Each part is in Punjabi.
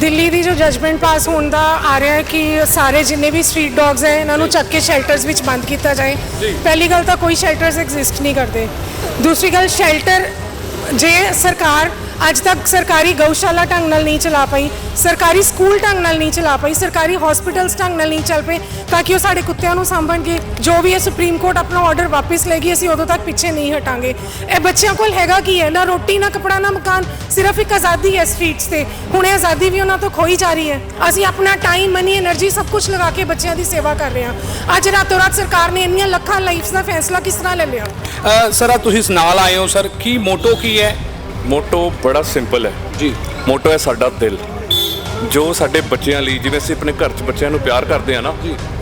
ਦਿੱਲੀ ਦੀ ਜੋ ਜਜਮੈਂਟ ਪਾਸ ਹੋਣ ਦਾ ਆ ਰਿਹਾ ਹੈ ਕਿ ਸਾਰੇ ਜਿੰਨੇ ਵੀ ਸਟਰੀਟ ਡੌਗਸ ਹੈ ਇਹਨਾਂ ਨੂੰ ਚੱਕ ਕੇ ਸ਼ੈਲਟਰਸ ਵਿੱਚ ਬੰਦ ਕੀਤਾ ਜਾਏ। ਪਹਿਲੀ ਗੱਲ ਤਾਂ ਕੋਈ ਸ਼ੈਲਟਰਸ ਐਗਜ਼ਿਸਟ ਨਹੀਂ ਕਰਦੇ। ਦੂਸਰੀ ਗੱਲ ਸ਼ੈਲਟਰ ਜੇ ਸਰਕਾਰ ਅੱਜ ਤੱਕ ਸਰਕਾਰੀ ਗਊਸ਼ਾਲਾ ਢੰਗ ਨਾਲ ਨਹੀਂ ਚਲਾ ਪਾਈ, ਸਰਕਾਰੀ ਸਕੂਲ ਢੰਗ ਨਾਲ ਨਹੀਂ ਚਲਾ ਪਾਈ, ਸਰਕਾਰੀ ਹਸਪੀਟਲਸ ਢੰਗ ਨਾਲ ਨਹੀਂ ਚੱਲ ਪਏ ਤਾਂ ਕਿ ਉਹ ਸਾਡੇ ਕੁੱਤਿਆਂ ਨੂੰ ਸਾਂਭਣਗੇ। ਜੋ ਵੀ ਇਹ ਸੁਪਰੀਮ ਕੋਰਟ ਆਪਣਾ ਆਰਡਰ ਵਾਪਸ ਲੈ ਗਈ, ਅਸੀਂ ਉਦੋਂ ਤੱਕ ਪਿੱਛੇ ਨਹੀਂ ਹਟਾਂਗੇ। ਇਹ ਬੱਚਿਆਂ ਕੋਲ ਹੈਗਾ ਕੀ ਹੈ? ਨਾ ਰੋਟੀ, ਨਾ ਕਪੜਾ, ਨਾ ਮਕਾਨ, ਸਿਰਫ ਇੱਕ ਆਜ਼ਾਦੀ ਹੈ ਸਟਰੀਟਸ ਤੇ। ਹੁਣ ਇਹ ਆਜ਼ਾਦੀ ਵੀ ਉਹਨਾਂ ਤੋਂ ਖੋਹੀ ਜਾ ਰਹੀ ਹੈ। ਅਸੀਂ ਆਪਣਾ ਟਾਈਮ ਮਨੀ એનર્ਜੀ ਸਭ ਕੁਝ ਲਗਾ ਕੇ ਬੱਚਿਆਂ ਦੀ ਸੇਵਾ ਕਰ ਰਹੇ ਹਾਂ। ਅੱਜ ਰਾਤੋਂ ਰਾਤ ਸਰਕਾਰ ਨੇ ਇੰਨੀਆਂ ਲੱਖਾਂ ਲਾਈਫਸ ਦਾ ਫੈਸਲਾ ਕਿਸ ਤਰ੍ਹਾਂ ਲੈ ਲਿਆ? ਸਰ ਤੁਸੀਂ ਨਾਲ ਆਏ ਹੋ, ਸਰ। ਕੀ ਮੋਟੋ ਕੀ ਹੈ? ਮੋਟੋ ਬੜਾ ਸਿੰਪਲ ਹੈ। ਜੀ। ਮੋਟੋ ਹੈ ਸਾਡਾ ਦਿਲ। ਜੋ ਸਾਡੇ ਬੱਚਿਆਂ ਲਈ ਜਿਵੇਂ ਅਸੀਂ ਆਪਣੇ ਘਰ 'ਚ ਬੱਚਿਆਂ ਨੂੰ ਪਿਆਰ ਕਰਦੇ ਆ ਨਾ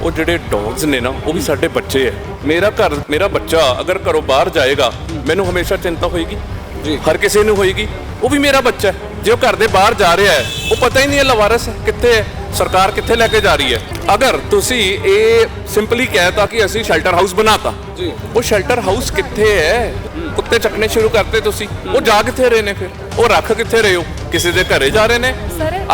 ਉਹ ਜਿਹੜੇ ਡੌਗਸ ਨੇ ਨਾ ਉਹ ਵੀ ਸਾਡੇ ਬੱਚੇ ਹੈ। ਮੇਰਾ ਘਰ ਮੇਰਾ ਬੱਚਾ ਅਗਰ ਘਰੋਂ ਬਾਹਰ ਜਾਏਗਾ ਮੈਨੂੰ ਹਮੇਸ਼ਾ ਚਿੰਤਾ ਹੋਏਗੀ। ਜੀ। ਹਰ ਕਿਸੇ ਨੂੰ ਹੋਏਗੀ। ਉਹ ਵੀ ਮੇਰਾ ਬੱਚਾ ਹੈ। ਜੇ ਉਹ ਘਰ ਦੇ ਬਾਹਰ ਜਾ ਰਿਹਾ ਹੈ ਉਹ ਪਤਾ ਹੀ ਨਹੀਂ ਹੈ ਲਵਾਰਸ ਕਿੱਥੇ ਹੈ ਸਰਕਾਰ ਕਿੱਥੇ ਲੈ ਕੇ ਜਾ ਰਹੀ ਹੈ। ਅਗਰ ਤੁਸੀਂ ਇਹ ਸਿੰਪਲੀ ਕਹਿਤਾ ਕਿ ਅਸੀਂ ਸ਼ੈਲਟਰ ਹਾਊਸ ਬਣਾਤਾ ਜੀ। ਉਹ ਸ਼ੈਲਟਰ ਹਾਊਸ ਕਿੱਥੇ ਹੈ? ਕੁੱਤੇ ਚੱਕਣੇ ਸ਼ੁਰੂ ਕਰਤੇ ਤੁਸੀਂ। ਉਹ ਜਾ ਕਿੱਥੇ ਰਹੇ ਨੇ ਫਿਰ? ਉਹ ਰੱਖ ਕਿੱਥੇ ਰਹੇ ਹੋ? ਕਿਸੇ ਦੇ ਘਰੇ ਜਾ ਰਹੇ ਨੇ?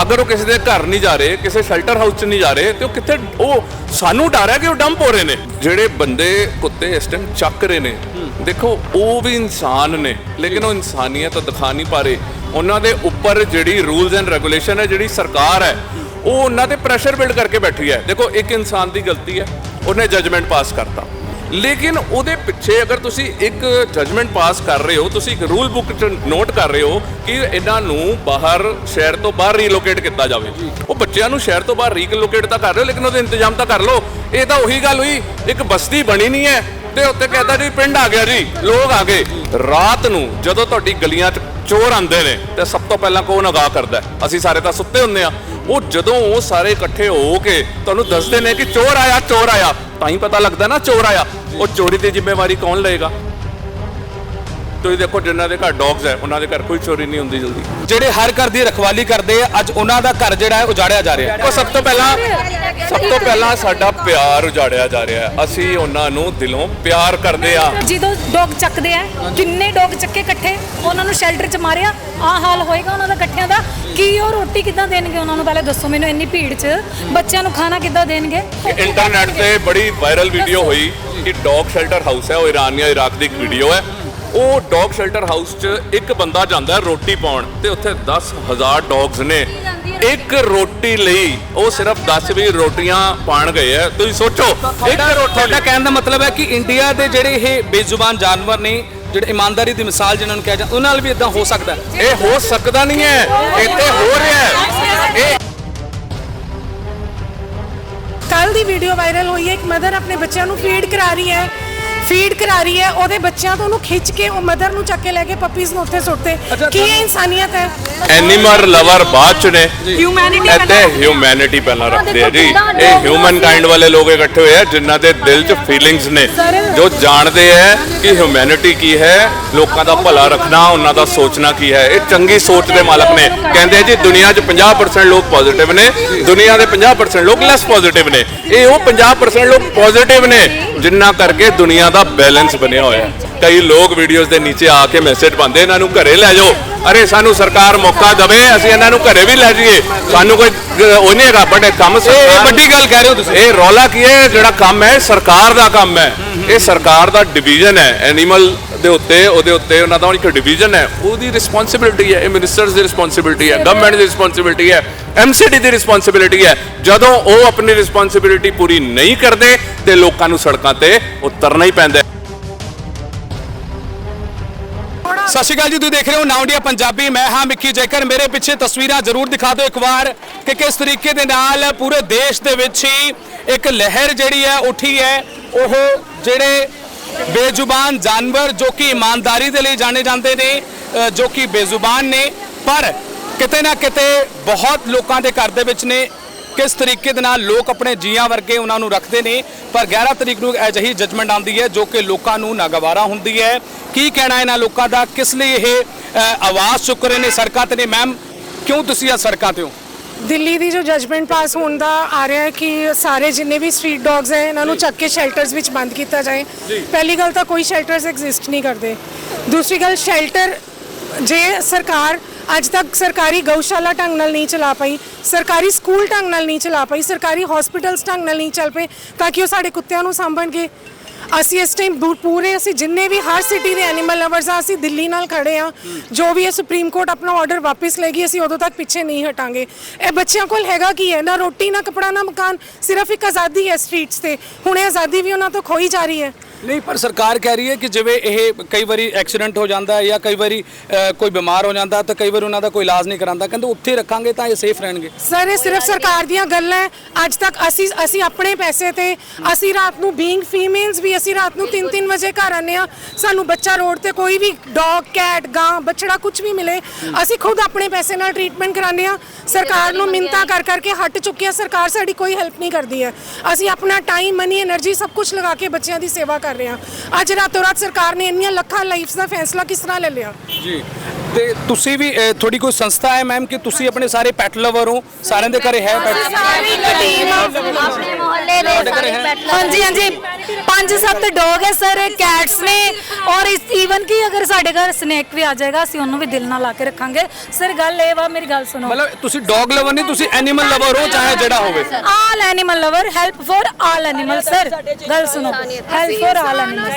ਅਗਰ ਉਹ ਕਿਸੇ ਦੇ ਘਰ ਨਹੀਂ ਜਾ ਰਹੇ ਕਿਸੇ ਸ਼ੈਲਟਰ ਹਾਊਸ 'ਚ ਨਹੀਂ ਜਾ ਰਹੇ ਤੇ ਉਹ ਕਿੱਥੇ ਉਹ ਸਾਨੂੰ ਡਰ ਹੈ ਕਿ ਉਹ ਡੰਪ ਹੋ ਰਹੇ ਨੇ। ਜਿਹੜੇ ਬੰਦੇ ਕੁੱਤੇ ਇਸ ਟਾਈਮ ਚੱਕ ਰਹੇ ਨੇ ਦੇਖੋ ਉਹ ਵੀ ਇਨਸਾਨ ਨੇ ਲੇਕਿਨ ਉਹ ਇਨਸਾਨੀਅਤ ਦਿਖਾ ਨਹੀਂ ਪਾ ਰਹੇ। ਉਹਨਾਂ ਦੇ ਉੱਪਰ ਜਿਹੜੀ ਰੂਲਸ ਐਂਡ ਰੈਗੂਲੇਸ਼ਨ ਹੈ ਜਿਹੜੀ ਸਰਕਾਰ ਹੈ ਉਹ ਉਹਨਾਂ ਤੇ ਪ੍ਰੈਸ਼ਰ ਬਿਲਡ ਕਰਕੇ ਬੈਠੀ ਹੈ। ਦੇਖੋ ਇੱਕ ਇਨਸਾਨ ਦੀ ਗਲਤੀ ਹੈ ਉਹਨੇ ਜਜਮੈਂਟ ਪਾਸ ਕਰਤਾ। ਲੇਕਿਨ ਉਹਦੇ ਪਿੱਛੇ ਅਗਰ ਤੁਸੀਂ ਇੱਕ ਜਜਮੈਂਟ ਪਾਸ ਕਰ ਰਹੇ ਹੋ, ਤੁਸੀਂ ਇੱਕ ਰੂਲ ਬੁੱਕ 'ਚ ਨੋਟ ਕਰ ਰਹੇ ਹੋ ਕਿ ਇਹਨਾਂ ਨੂੰ ਬਾਹਰ ਸ਼ਹਿਰ ਤੋਂ ਬਾਹਰ ਰੀਲੋਕੇਟ ਕੀਤਾ ਜਾਵੇ। ਉਹ ਬੱਚਿਆਂ ਨੂੰ ਸ਼ਹਿਰ ਤੋਂ ਬਾਹਰ ਰੀਲੋਕੇਟ ਤਾਂ ਕਰ ਰਹੇ ਹੋ, ਲੇਕਿਨ ਉਹਦੇ ਇੰਤਜ਼ਾਮ ਤਾਂ ਕਰ ਲਓ। ਇਹ ਤਾਂ ਉਹੀ ਗੱਲ ਹੋਈ, ਇੱਕ ਬਸਤੀ ਬਣੀ ਨਹੀਂ ਹੈ। ਤੇ ਉੱਤੇ ਕਹਿੰਦਾ ਜੀ, ਪਿੰਡ ਆ ਗਿਆ ਜੀ, ਲੋਕ ਆ ਗਏ। ਰਾਤ ਨੂੰ ਜਦੋਂ ਤੁਹਾਡੀ ਗਲੀਆਂ 'ਚ ਚੋਰ ਆਉਂਦੇ ਨੇ, ਤੇ ਸਭ ਤੋਂ ਪਹਿਲਾਂ ਕੌਣ ਅਗਾਹ ਕਰਦਾ ਅਸੀਂ ਸਾਰੇ ਤਾਂ ਸੁੱਤੇ ਹੁੰਦੇ ਆ ਉਹ ਜਦੋਂ ਉਹ ਸਾਰੇ ਇਕੱਠੇ ਹੋ ਕੇ ਤੁਹਾਨੂੰ ਦੱਸਦੇ ਨੇ ਕਿ ਚੋਰ ਆਇਆ ਚੋਰ ਆਇਆ, ਤਾਂ ਹੀ ਪਤਾ ਲੱਗਦਾ ਨਾ ਚੋਰ ਆਇਆ। ਉਹ ਚੋਰੀ ਦੀ ਜ਼ਿੰਮੇਵਾਰੀ ਕੌਣ ਲਏਗਾ? ਤੁਸੀਂ ਦੇਖੋ ਜਿਨ੍ਹਾਂ ਦੇ ਘਰ ਡੌਗਸ ਹੈ ਉਹਨਾਂ ਦੇ ਘਰ ਕੋਈ ਚੋਰੀ ਨਹੀਂ ਹੁੰਦੀ ਜਲਦੀ। ਜਿਹੜੇ ਹਰ ਘਰ ਦੀ ਰਖਵਾਲੀ ਕਰਦੇ ਆ ਅੱਜ ਉਹਨਾਂ ਦਾ ਘਰ ਜਿਹੜਾ ਹੈ ਉਜਾੜਿਆ ਜਾ ਰਿਹਾ ਹੈ। ਉਹ ਸਭ ਤੋਂ ਪਹਿਲਾਂ ਸਭ ਤੋਂ ਪਹਿਲਾਂ ਸਾਡਾ ਪਿਆਰ ਉਜਾੜਿਆ ਜਾ ਰਿਹਾ ਹੈ। ਅਸੀਂ ਉਹਨਾਂ ਨੂੰ ਦਿਲੋਂ ਪਿਆਰ ਕਰਦੇ ਆ। ਜਦੋਂ ਡੌਗ ਚੱਕਦੇ ਆ ਕਿੰਨੇ ਡੌਗ ਚੱਕੇ ਇਕੱਠੇ? ਉਹਨਾਂ ਨੂੰ ਸ਼ੈਲਟਰ 'ਚ ਮਾਰਿਆ। ਆ ਹਾਲ ਹੋਏਗਾ ਉਹਨਾਂ ਦਾ ਇਕੱਠਿਆਂ ਦਾ। ਕੀ ਉਹ ਰੋਟੀ ਕਿੱਦਾਂ ਦੇਣਗੇ ਉਹਨਾਂ ਨੂੰ? ਪਹਿਲੇ ਦੱਸੋ ਮੈਨੂੰ ਇੰਨੀ ਭੀੜ 'ਚ। ਬੱਚਿਆਂ ਨੂੰ ਖਾਣਾ ਕਿੱਦਾਂ ਦੇਣਗੇ? ਇੰਟਰਨੈਟ ਤੇ ਬੜੀ ਵਾਇਰਲ ਵੀਡੀਓ ਹੋਈ ਕਿ ਡੌਗ ਸ਼ੈਲਟਰ ਹਾਊਸ ਹੈ। ਉਹ ਇਰਾਨ ਜਾਂ ਇਰਾਕ ਦੀ ਇੱਕ ਵੀਡੀਓ ਹੈ। ਉਹ ਡੌਗ ਸ਼ੈਲਟਰ ਹਾਊਸ 'ਚ ਇੱਕ ਬੰਦਾ ਜਾਂਦਾ ਹੈ ਰੋਟੀ ਪਾਉਣ ਤੇ ਉੱਥੇ 10000 ਡੌਗਸ ਨੇ। ਇੱਕ ਰੋਟੀ ਲਈ ਉਹ ਸਿਰਫ 10 ਵੀ ਰੋਟੀਆਂ ਪਾਣ ਗਏ ਹੈ। ਤੁਸੀਂ ਸੋਚੋ ਇੱਕ ਰੋਟੀ ਤੁਹਾਡਾ ਕਹਿਣ ਦਾ ਮਤਲਬ ਹੈ ਕਿ ਇੰਡੀਆ ਦੇ ਜਿਹੜੇ ਇਹ ਬੇਜ਼ੁਬਾਨ ਜਾਨਵਰ ਨੇ ਜਿਹੜੇ ਇਮਾਨਦਾਰੀ ਦੀ ਮਿਸਾਲ ਜਿਨ੍ਹਾਂ ਨੂੰ ਕਿਹਾ ਜਾਂਦਾ ਉਹਨਾਂ ਨਾਲ ਵੀ ਇਦਾਂ ਹੋ ਸਕਦਾ ਇਹ ਹੋ ਸਕਦਾ ਨਹੀਂ ਹੈ ਇੱਥੇ ਹੋ ਰਿਹਾ ਹੈ। ਇਹ ਕੱਲ ਦੀ ਵੀਡੀਓ ਵਾਇਰਲ ਹੋਈ ਹੈ ਇੱਕ ਮਦਰ ਆਪਣੇ ਬੱਚਿਆਂ ਨੂੰ ਫੀਡ ਕਰਾ ਰਹੀ ਹੈ। ਫੀਡ ਕਰਾ ਰਹੀ ਹੈ ਉਹਦੇ ਬੱਚਿਆਂ ਤੋਂ ਉਹਨੂੰ ਖਿੱਚ ਕੇ ਉਹ ਮਦਰ ਨੂੰ ਚੱਕ ਕੇ ਲੈ ਕੇ ਪੱਪੀਜ਼ ਨੂੰ ਉੱਥੇ ਸੁੱਟਦੇ। ਕੀ ਇਹ ਇਨਸਾਨੀਅਤ ਹੈ? ਐਨੀਮਲ ਲਵਰ ਬਾਅਦ ਚ ਨੇ। Humanity ਇੱਥੇ ਹਿਊਮੈਨਿਟੀ ਪਹਿਲਾਂ ਰੱਖਦੇ ਆ ਜੀ। ਇਹ ਹਿਊਮਨ ਕਾਈਂਡ ਵਾਲੇ ਲੋਕ ਇਕੱਠੇ ਹੋਏ ਆ ਜਿਨ੍ਹਾਂ ਦੇ ਦਿਲ 'ਚ ਫੀਲਿੰਗਸ ਨੇ। ਜੋ ਜਾਣਦੇ ਹੈ ਕਿ ਹਿਊਮੈਨਿਟੀ ਕੀ ਹੈ ਲੋਕਾਂ ਦਾ ਭਲਾ ਰੱਖਣਾ ਉਹਨਾਂ ਦਾ ਸੋਚਣਾ ਕੀ ਹੈ। ਇਹ ਚੰਗੀ ਸੋਚ ਦੇ ਮਾਲਕ ਨੇ। ਕਹਿੰਦੇ ਆ ਜੀ ਦੁਨੀਆ 'ਚ 50% ਲੋਕ ਪੋਜ਼ਿਟਿਵ ਨੇ। ਦੁਨੀਆ ਦੇ 50% ਲੋਕ ਲੈਸ ਪੋਜ਼ਿਟਿਵ ਨੇ। ਇਹ ਉਹ 50% ਲੋਕ ਪੋਜ਼ਿਟਿਵ ਨੇ। ਜਿੰਨਾ ਕਰਕੇ ਦੁਨੀਆ ਦਾ ਬੈਲੈਂਸ ਬਣਿਆ ਹੋਇਆ ਹੈ। ਕਈ ਲੋਕ ਵੀਡੀਓਜ਼ ਦੇ ਨੀਚੇ ਆ ਕੇ ਮੈਸੇਜ ਪਾਉਂਦੇ ਇਹਨਾਂ ਨੂੰ ਘਰੇ ਲੈ ਜਾਓ। ਅਰੇ ਸਾਨੂੰ ਸਰਕਾਰ ਮੌਕਾ ਦਵੇ ਅਸੀਂ ਇਹਨਾਂ ਨੂੰ ਘਰੇ ਵੀ ਲੈ ਜਾਈਏ। ਸਾਨੂੰ ਕੋਈ ਗ- ਉਹ ਨਹੀਂ ਹੈਗਾ ਬਟ ਇਹ ਕੰਮ ਇਹ ਵੱਡੀ ਗੱਲ ਕਹਿ ਰਹੇ ਹੋ ਤੁਸੀਂ। ਇਹ ਰੌਲਾ ਕੀ ਹੈ? ਜਿਹੜਾ ਕੰਮ ਹੈ ਸਰਕਾਰ ਦਾ ਕੰਮ ਹੈ। ਇਹ ਸਰਕਾਰ ਦਾ ਡਿਵੀਜ਼ਨ ਹੈ। ਐਨੀਮਲ ਦੇ ਉੱਤੇ, ਉਹਦੇ ਉੱਤੇ ਉਹਨਾਂ ਦਾ ਇੱਕ ਡਿਵੀਜ਼ਨ ਹੈ। ਉਹਦੀ ਰਿਸਪੌਂਸਿਬਿਲਟੀ ਹੈ, ਇਹ ਮਿਨਿਸਟਰਸ ਦੀ ਰਿਸਪੌਂਸਿਬਿਲਟੀ ਹੈ ਗਵਰਨਮੈਂਟ ਦੀ ਰਿਸਪੌਂਸਿਬਿਲਟੀ ਹੈ ਐਮਸੀਡੀ ਦੀ ਰਿਸਪੌਂਸਿਬਿਲਟੀ ਹੈ। ਜਦੋਂ ਉਹ ਆਪਣੀ ਰਿਸਪੌਂਸਿਬਿਲਟੀ ਪੂਰੀ ਨਹੀਂ ਕਰਦੇ, ਤੇ ਲੋਕਾਂ ਨੂੰ ਸੜਕਾਂ ਤੇ ਉਤਰਨਾ ਹੀ ਪੈਂਦਾ ਸਤਿ ਸ਼੍ਰੀ ਅਕਾਲ ਜੀ, ਤੁਸੀਂ ਦੇਖ ਰਹੇ ਹੋ ਨਾਉ ਇੰਡੀਆ ਪੰਜਾਬੀ। ਮੈਂ ਹਾਂ ਮਿੱਕੀ ਜੇਕਰ। ਮੇਰੇ ਪਿੱਛੇ ਤਸਵੀਰਾਂ ਜ਼ਰੂਰ ਦਿਖਾ ਦਿਓ ਇੱਕ ਵਾਰ ਕਿ ਕਿਸ ਤਰੀਕੇ ਦੇ ਨਾਲ ਪੂਰੇ ਦੇਸ਼ ਦੇ ਵਿੱਚ ਹੀ ਇੱਕ ਲਹਿਰ ਜਿਹੜੀ ਹੈ, ਉੱਠੀ ਹੈ। ਉਹ ਜਿਹੜੇ ਬੇਜ਼ੁਬਾਨ ਜਾਨਵਰ ਜੋ ਕਿ ਇਮਾਨਦਾਰੀ ਦੇ ਲਈ ਜਾਣੇ ਜਾਂਦੇ ਨੇ ਜੋ ਕਿ ਬੇਜ਼ੁਬਾਨ ਨੇ। ਪਰ ਕਿਤੇ ਨਾ ਕਿਤੇ ਬਹੁਤ ਲੋਕਾਂ ਦੇ ਘਰ ਦੇ ਵਿੱਚ ਨੇ। ਕਿਸ ਤਰੀਕੇ ਦੇ ਨਾਲ ਲੋਕ ਆਪਣੇ ਜੀਆਂ ਵਰਗੇ ਉਹਨਾਂ ਨੂੰ ਰੱਖਦੇ ਨੇ। ਪਰ 11 ਤਰੀਕ ਨੂੰ ਅਜਿਹੀ ਜਜਮੈਂਟ ਆਉਂਦੀ ਹੈ, ਜੋ ਕਿ ਲੋਕਾਂ ਨੂੰ ਨਾਗਵਾਰਾ ਹੁੰਦੀ ਹੈ। ਕੀ ਕਹਿਣਾ ਇਹਨਾਂ ਲੋਕਾਂ ਦਾ? ਕਿਸ ਲਈ ਇਹ ਆਵਾਜ਼ ਚੁੱਕ ਰਹੇ ਨੇ ਸੜਕਾਂ ਤੇ ਨੇ? ਮੈਮ ਕਿਉਂ ਤੁਸੀਂ ਆ ਸੜਕਾਂ ਤੇ ਹੋ? ਦਿੱਲੀ ਦੀ ਜੋ ਜਜਮੈਂਟ ਪਾਸ ਹੋਣ ਦਾ ਆ ਰਿਹਾ ਹੈ ਕਿ ਸਾਰੇ ਜਿੰਨੇ ਵੀ ਸਟਰੀਟ ਡੌਗਸ ਹੈ ਇਹਨਾਂ ਨੂੰ ਚੱਕ ਕੇ ਸ਼ੈਲਟਰਸ ਵਿੱਚ ਬੰਦ ਕੀਤਾ ਜਾਏ। ਪਹਿਲੀ ਗੱਲ ਤਾਂ ਕੋਈ ਸ਼ੈਲਟਰਸ ਐਗਜ਼ਿਸਟ ਨਹੀਂ ਕਰਦੇ। ਦੂਸਰੀ ਗੱਲ ਸ਼ੈਲਟਰ ਜੇ ਸਰਕਾਰ ਅੱਜ ਤੱਕ ਸਰਕਾਰੀ ਗਊਸ਼ਾਲਾ ਢੰਗ ਨਾਲ ਨਹੀਂ ਚਲਾ ਪਾਈ ਸਰਕਾਰੀ ਸਕੂਲ ਢੰਗ ਨਾਲ ਨਹੀਂ ਚਲਾ ਪਾਈ ਸਰਕਾਰੀ ਹਸਪੀਟਲਸ ਢੰਗ ਨਾਲ ਨਹੀਂ ਚੱਲ ਪਏ ਤਾਂ ਕਿ ਉਹ ਸਾਡੇ ਕੁੱਤਿਆਂ ਨੂੰ ਸਾਂਭਣਗੇ? ਅਸੀਂ ਇਸ ਟਾਈਮ ਪੂਰੇ ਅਸੀਂ ਜਿੰਨੇ ਵੀ ਹਰ ਸਿਟੀ ਦੇ ਐਨੀਮਲ ਲਵਰਸ ਆ, ਅਸੀਂ ਦਿੱਲੀ ਨਾਲ ਖੜੇ ਆ। ਜੋ ਵੀ ਇਹ ਸੁਪਰੀਮ ਕੋਰਟ ਆਪਣਾ ਆਰਡਰ ਵਾਪਸ ਲਏਗੀ ਅਸੀਂ ਉਦੋਂ ਤੱਕ ਪਿੱਛੇ ਨਹੀਂ ਹਟਾਂਗੇ। ਇਹ ਬੱਚਿਆਂ ਕੋਲ ਹੈਗਾ ਕੀ ਹੈ? ਨਾ ਰੋਟੀ, ਨਾ ਕਪੜਾ, ਨਾ ਮਕਾਨ, ਸਿਰਫ ਇੱਕ ਆਜ਼ਾਦੀ ਹੈ ਸਟਰੀਟਸ ਤੇ। ਹੁਣ ਇਹ ਆਜ਼ਾਦੀ ਵੀ ਉਹਨਾਂ ਤੋਂ ਖੋਈ ਜਾ ਰਹੀ ਹੈ। ਨਹੀਂ, ਪਰ ਸਰਕਾਰ ਕਹਿ ਰਹੀ ਹੈ ਕਿ ਜਿਵੇਂ ਇਹ ਕਈ ਵਾਰੀ ਐਕਸੀਡੈਂਟ ਹੋ ਜਾਂਦਾ ਹੈ ਜਾਂ ਕਈ ਵਾਰੀ ਕੋਈ ਬਿਮਾਰ ਹੋ ਜਾਂਦਾ ਤਾਂ ਕਈ ਵਾਰੀ ਉਹਨਾਂ ਦਾ ਕੋਈ ਇਲਾਜ ਨਹੀਂ ਕਰਾਂਦਾ। ਕਹਿੰਦੇ ਉੱਥੇ ਰੱਖਾਂਗੇ ਤਾਂ ਇਹ ਸੇਫ ਰਹਿਣਗੇ। ਸਰ, ਇਹ ਸਿਰਫ ਸਰਕਾਰ ਦੀਆਂ ਗੱਲਾਂ ਹੈ। ਅੱਜ ਤੱਕ ਅਸੀਂ ਅਸੀਂ ਆਪਣੇ ਪੈਸੇ ਤੇ ਅਸੀਂ ਰਾਤ ਨੂੰ ਬੀਇੰਗ ਫੀਮੇਲਸ ਵੀ ਅਸੀਂ ਰਾਤ ਨੂੰ 3-3 ਵਜੇ ਘਰ ਆਨੇ ਆ ਸਾਨੂੰ ਬੱਚਾ ਰੋਡ ਤੇ ਕੋਈ ਵੀ ਡੌਗ ਕੈਟ ਗਾਂ, ਬਛੜਾ ਕੁਝ ਵੀ ਮਿਲੇ, ਅਸੀਂ ਖੁਦ ਆਪਣੇ ਪੈਸੇ ਨਾਲ ਟ੍ਰੀਟਮੈਂਟ ਕਰਾਨੇ ਆ ਸਰਕਾਰ ਨੂੰ ਮਿੰਤਾ ਕਰ, ਕਰਕੇ ਹਟ ਚੁੱਕੀ ਆ ਸਰਕਾਰ ਸਾਡੀ ਕੋਈ ਹੈਲਪ ਨਹੀਂ ਕਰਦੀ ਹੈ। ਅਸੀਂ ਆਪਣਾ ਟਾਈਮ ਮਨੀ એનર્ਜੀ ਸਭ ਕੁਝ ਲਗਾ ਕੇ ਬੱਚਿਆਂ ਦੀ ਸੇਵਾ ਕਰ ਰਹੇ। ਹਾਂ ਅੱਜ ਰਾਤੋਂ ਰਾਤ ਸਰਕਾਰ ਨੇ ਇੰਨੀਆਂ ਲੱਖਾਂ ਲਾਈਫਸ ਦਾ ਫੈਸਲਾ ਕਿਸ ਤਰ੍ਹਾਂ ਲੈ ਲਿਆ? ਜੀ। ਤੇ ਤੁਸੀਂ ਵੀ ਅ, ਤੁਹਾਡੀ ਕੋਈ ਸੰਸਥਾ ਹੈ ਮੈਮ ਕਿ ਤੁਸੀਂ ਆਪਣੇ ਸਾਰੇ ਪੈਟ ਲਵਰ ਹੋ? ਸਾਰਿਆਂ ਦੇ ਘਰੇ ਹੈ ਪੈਟ ਸਾਰੀ ਟੀਮ ਆਪਣੇ ਮੁਹੱਲੇ ਦੇ ਸਾਰੇ pet lover ਹਾਂਜੀ ਹਾਂਜੀ। ਪੰਜ ਸੱਤ ਡੌਗ ਹੈ ਸਰ ਕੈਟਸ ਨੇ। ਔਰ ਈਵਨ ਕਿ ਅਗਰ ਸਾਡੇ ਘਰ ਸਨੇਕ ਵੀ ਆ ਜਾਏਗਾ ਅਸੀਂ ਉਹਨੂੰ ਵੀ ਦਿਲ ਨਾਲ ਲਾ ਕੇ ਰੱਖਾਂਗੇ। ਸਰ ਗੱਲ ਇਹ ਵਾ ਮੇਰੀ ਗੱਲ ਸੁਣੋ। ਮਤਲਬ ਤੁਸੀਂ ਡੌਗ ਲਵਰ ਨਹੀਂ ਤੁਸੀਂ ਐਨੀਮਲ ਲਵਰ ਹੋ ਚਾਹੇ ਜਿਹੜਾ ਹੋਵੇ। All animal lover help for all animal sir ਗੱਲ ਸੁਣੋ। ਹੈਲਪ ਫॉर ਆਲ ਐਨੀਮਲ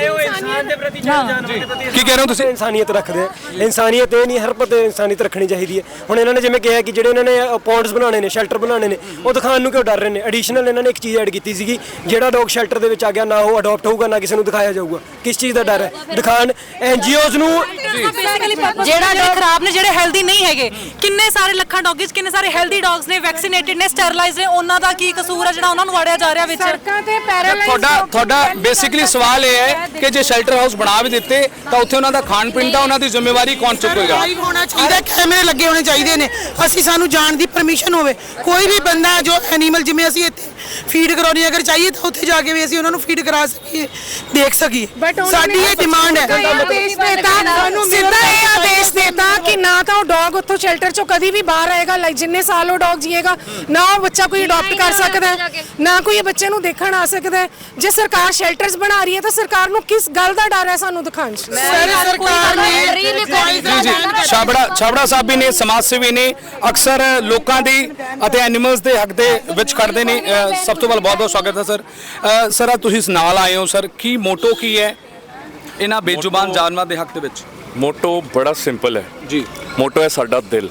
ਕੀ ਕਹਿ ਰਹੇ ਹੋ ਤੁਸੀਂ? ਇਨਸਾਨੀਅਤ ਰੱਖਦੇ ਆ। ਇਨਸਾਨੀਅਤ ਇਹ ਨਹੀਂ ਹਰ ਪਤੇ ਇਨਸਾਨੀਅਤ ਰੱਖਣੀ ਚਾਹੀਦੀ ਹੈ। ਹੁਣ ਇਹਨਾਂ ਨੇ ਜਿਵੇਂ ਕਿਹਾ ਕਿ ਜਿਹੜੇ ਇਹਨਾਂ ਨੇ ਪੌਂਡਸ ਬਣਾਉਣੇ ਨੇ ਸ਼ੈਲਟਰ ਬਣਾਉਣੇ ਨੇ ਉਹ ਦਿਖਾਉਣ ਨੂੰ ਕਿਉਂ ਡਰ ਰਹੇ ਨੇ? ਐਡੀਸ਼ਨਲ ਇਹਨਾਂ ਨੇ ਇੱਕ ਚੀਜ਼ ਐਡ ਕੀਤੀ ਸੀਗੀ ਜਿਹੜਾ ਡੌਗ ਸ਼ੈਲਟਰ ਦੇ ਵਿੱਚ ਆ ਗਿਆ ਨਾ ਉਹ ਅਡਾਪਟ ਹੋਊਗਾ ਨਾ ਕਿਸੇ ਨੂੰ ਦਿਖਾਇਆ ਜਾਊਗਾ। ਕਿਸ ਚੀਜ਼ ਦਾ ਡਰ ਹੈ? ਦਿਖਾਣ ਐਨਜੀਓਜ਼ ਨੂੰ ਜਿਹੜਾ ਜਿਹੜੇ ਖਰਾਬ ਨੇ ਜਿਹੜੇ ਹੈਲਦੀ ਨਹੀਂ ਹੈਗੇ ਕਿੰਨੇ ਸਾਰੇ ਲੱਖਾਂ ਡੌਗਸ ਕਿੰਨੇ ਸਾਰੇ ਹੈਲਦੀ ਡੌਗਸ ਨੇ ਵੈਕਸੀਨੇਟਡ ਨੇ ਸਟਰਲਾਈਜ਼ਡ ਨੇ ਉਹਨਾਂ ਦਾ ਕੀ ਕਸੂਰ ਹੈ ਜਿਹੜਾ ਉਹਨਾਂ ਨੂੰ ਵਾੜਿਆ ਜਾ ਰਿਹਾ ਵਿੱਚ? ਸੜਕਾਂ ਤੇ ਪੈਰਾਲਾਈਜ਼ ਤੁਹਾਡਾ ਤੁਹਾਡਾ ਬੇਸਿਕਲੀ ਸਵਾਲ ਇਹ ਹੈ ਕਿ ਜੇ ਸ਼ੈਲਟਰ ਹਾਊਸ ਬਣਾ ਵੀ ਦਿੱਤੇ ਤਾਂ ਉੱਥੇ ਉਹਨਾਂ ਦਾ ਖਾਣ ਪੀਣ ਦਾ ਉਹਨਾਂ ਦੀ ਜ਼ਿੰਮੇਵਾਰੀ ਕੌਣ ਚੁੱਕੇਗਾ? ਲਾਈਵ ਹੋਣਾ ਚਾਹੀਦਾ। ਕੈਮਰੇ ਲੱਗੇ ਹੋਣੇ ਚਾਹੀਦੇ ਨੇ। ਅਸੀਂ ਸਾਨੂੰ ਜਾਣ ਦੀ ਪਰਮਿਸ਼ਨ ਹੋਵੇ। ਕੋਈ ਵੀ ਬੰਦਾ ਜੋ ਐਨੀਮਲ ਜਿਵੇਂ ਅਸੀਂ ਇੱਥੇ ਫੀਡ ਕਰਾਉਣੀ ਅਗਰ ਚਾਹੀਏ ਤਾਂ ਉੱਥੇ ਜਾ ਕੇ ਵੀ ਅਸੀਂ ਉਹਨਾਂ ਨੂੰ ਫੀਡ ਕਰਾ ਸਕੀਏ ਦੇਖ ਸਕੀਏ। ਸਾਡੀ ਇਹ ਡਿਮਾਂਡ ਹੈ। ਆਦੇਸ਼ ਦੇਤਾ ਸਿੱਧਾ ਇਹ ਆਦੇਸ਼ ਦੇਤਾ ਕਿ ਨਾ ਤਾਂ ਉਹ ਡੌਗ ਉੱਥੋਂ ਸ਼ੈਲਟਰ ਚੋਂ ਕਦੀ ਵੀ ਬਾਹਰ ਆਏਗਾ। ਲਾਈਕ ਜਿੰਨੇ ਸਾਲ ਉਹ ਡੌਗ ਜੀਏਗਾ ਨਾ ਉਹ ਬੱਚਾ ਕੋਈ ਅਡਾਪਟ ਕਰ ਸਕਦਾ ਹੈ, ਨਾ ਕੋਈ ਇਹ ਬੱਚੇ ਨੂੰ ਦੇਖਣ ਆ ਸਕਦਾ ਹੈ। ਜੇ ਸਰਕਾਰ ਸ਼ੈਲਟਰਸ ਬਣਾ ਰਹੀ ਹੈ ਤਾਂ ਸਰਕਾਰ ਨੂੰ ਕਿਸ ਗੱਲ ਦਾ ਡਰ ਹੈ ਸਾਨੂੰ ਦਿਖਾਉਣ 'ਚ? ਸਰ ਸਰਕਾਰ ਨੇ ਜੀ ਜੀ ਛਾਬੜਾ ਛਾਬੜਾ ਸਾਹਿਬ ਵੀ ਨੇ ਸਮਾਜ ਸੇਵੀ ਨੇ ਅਕਸਰ ਲੋਕਾਂ ਦੀ ਅਤੇ ਐਨੀਮਲਸ ਦੇ ਹੱਕ ਦੇ ਵਿੱਚ ਖੜਦੇ ਨੇ ਅ, ਸਭ ਤੋਂ ਪਹਿਲਾਂ ਬਹੁਤ ਬਹੁਤ ਸਵਾਗਤ ਹੈ ਸਰ। ਅ, ਸਰ ਅੱਜ ਤੁਸੀਂ ਨਾਲ ਆਏ ਹੋ ਸਰ। ਕੀ ਮੋਟੋ ਕੀ ਹੈ ਇਹਨਾਂ ਬੇਜ਼ੁਬਾਨ ਜਾਨਵਰਾਂ ਦੇ ਹੱਕ ਦੇ ਵਿੱਚ? ਮੋਟੋ ਬੜਾ ਸਿੰਪਲ ਹੈ। ਜੀ। ਮੋਟੋ ਹੈ ਸਾਡਾ ਦਿਲ।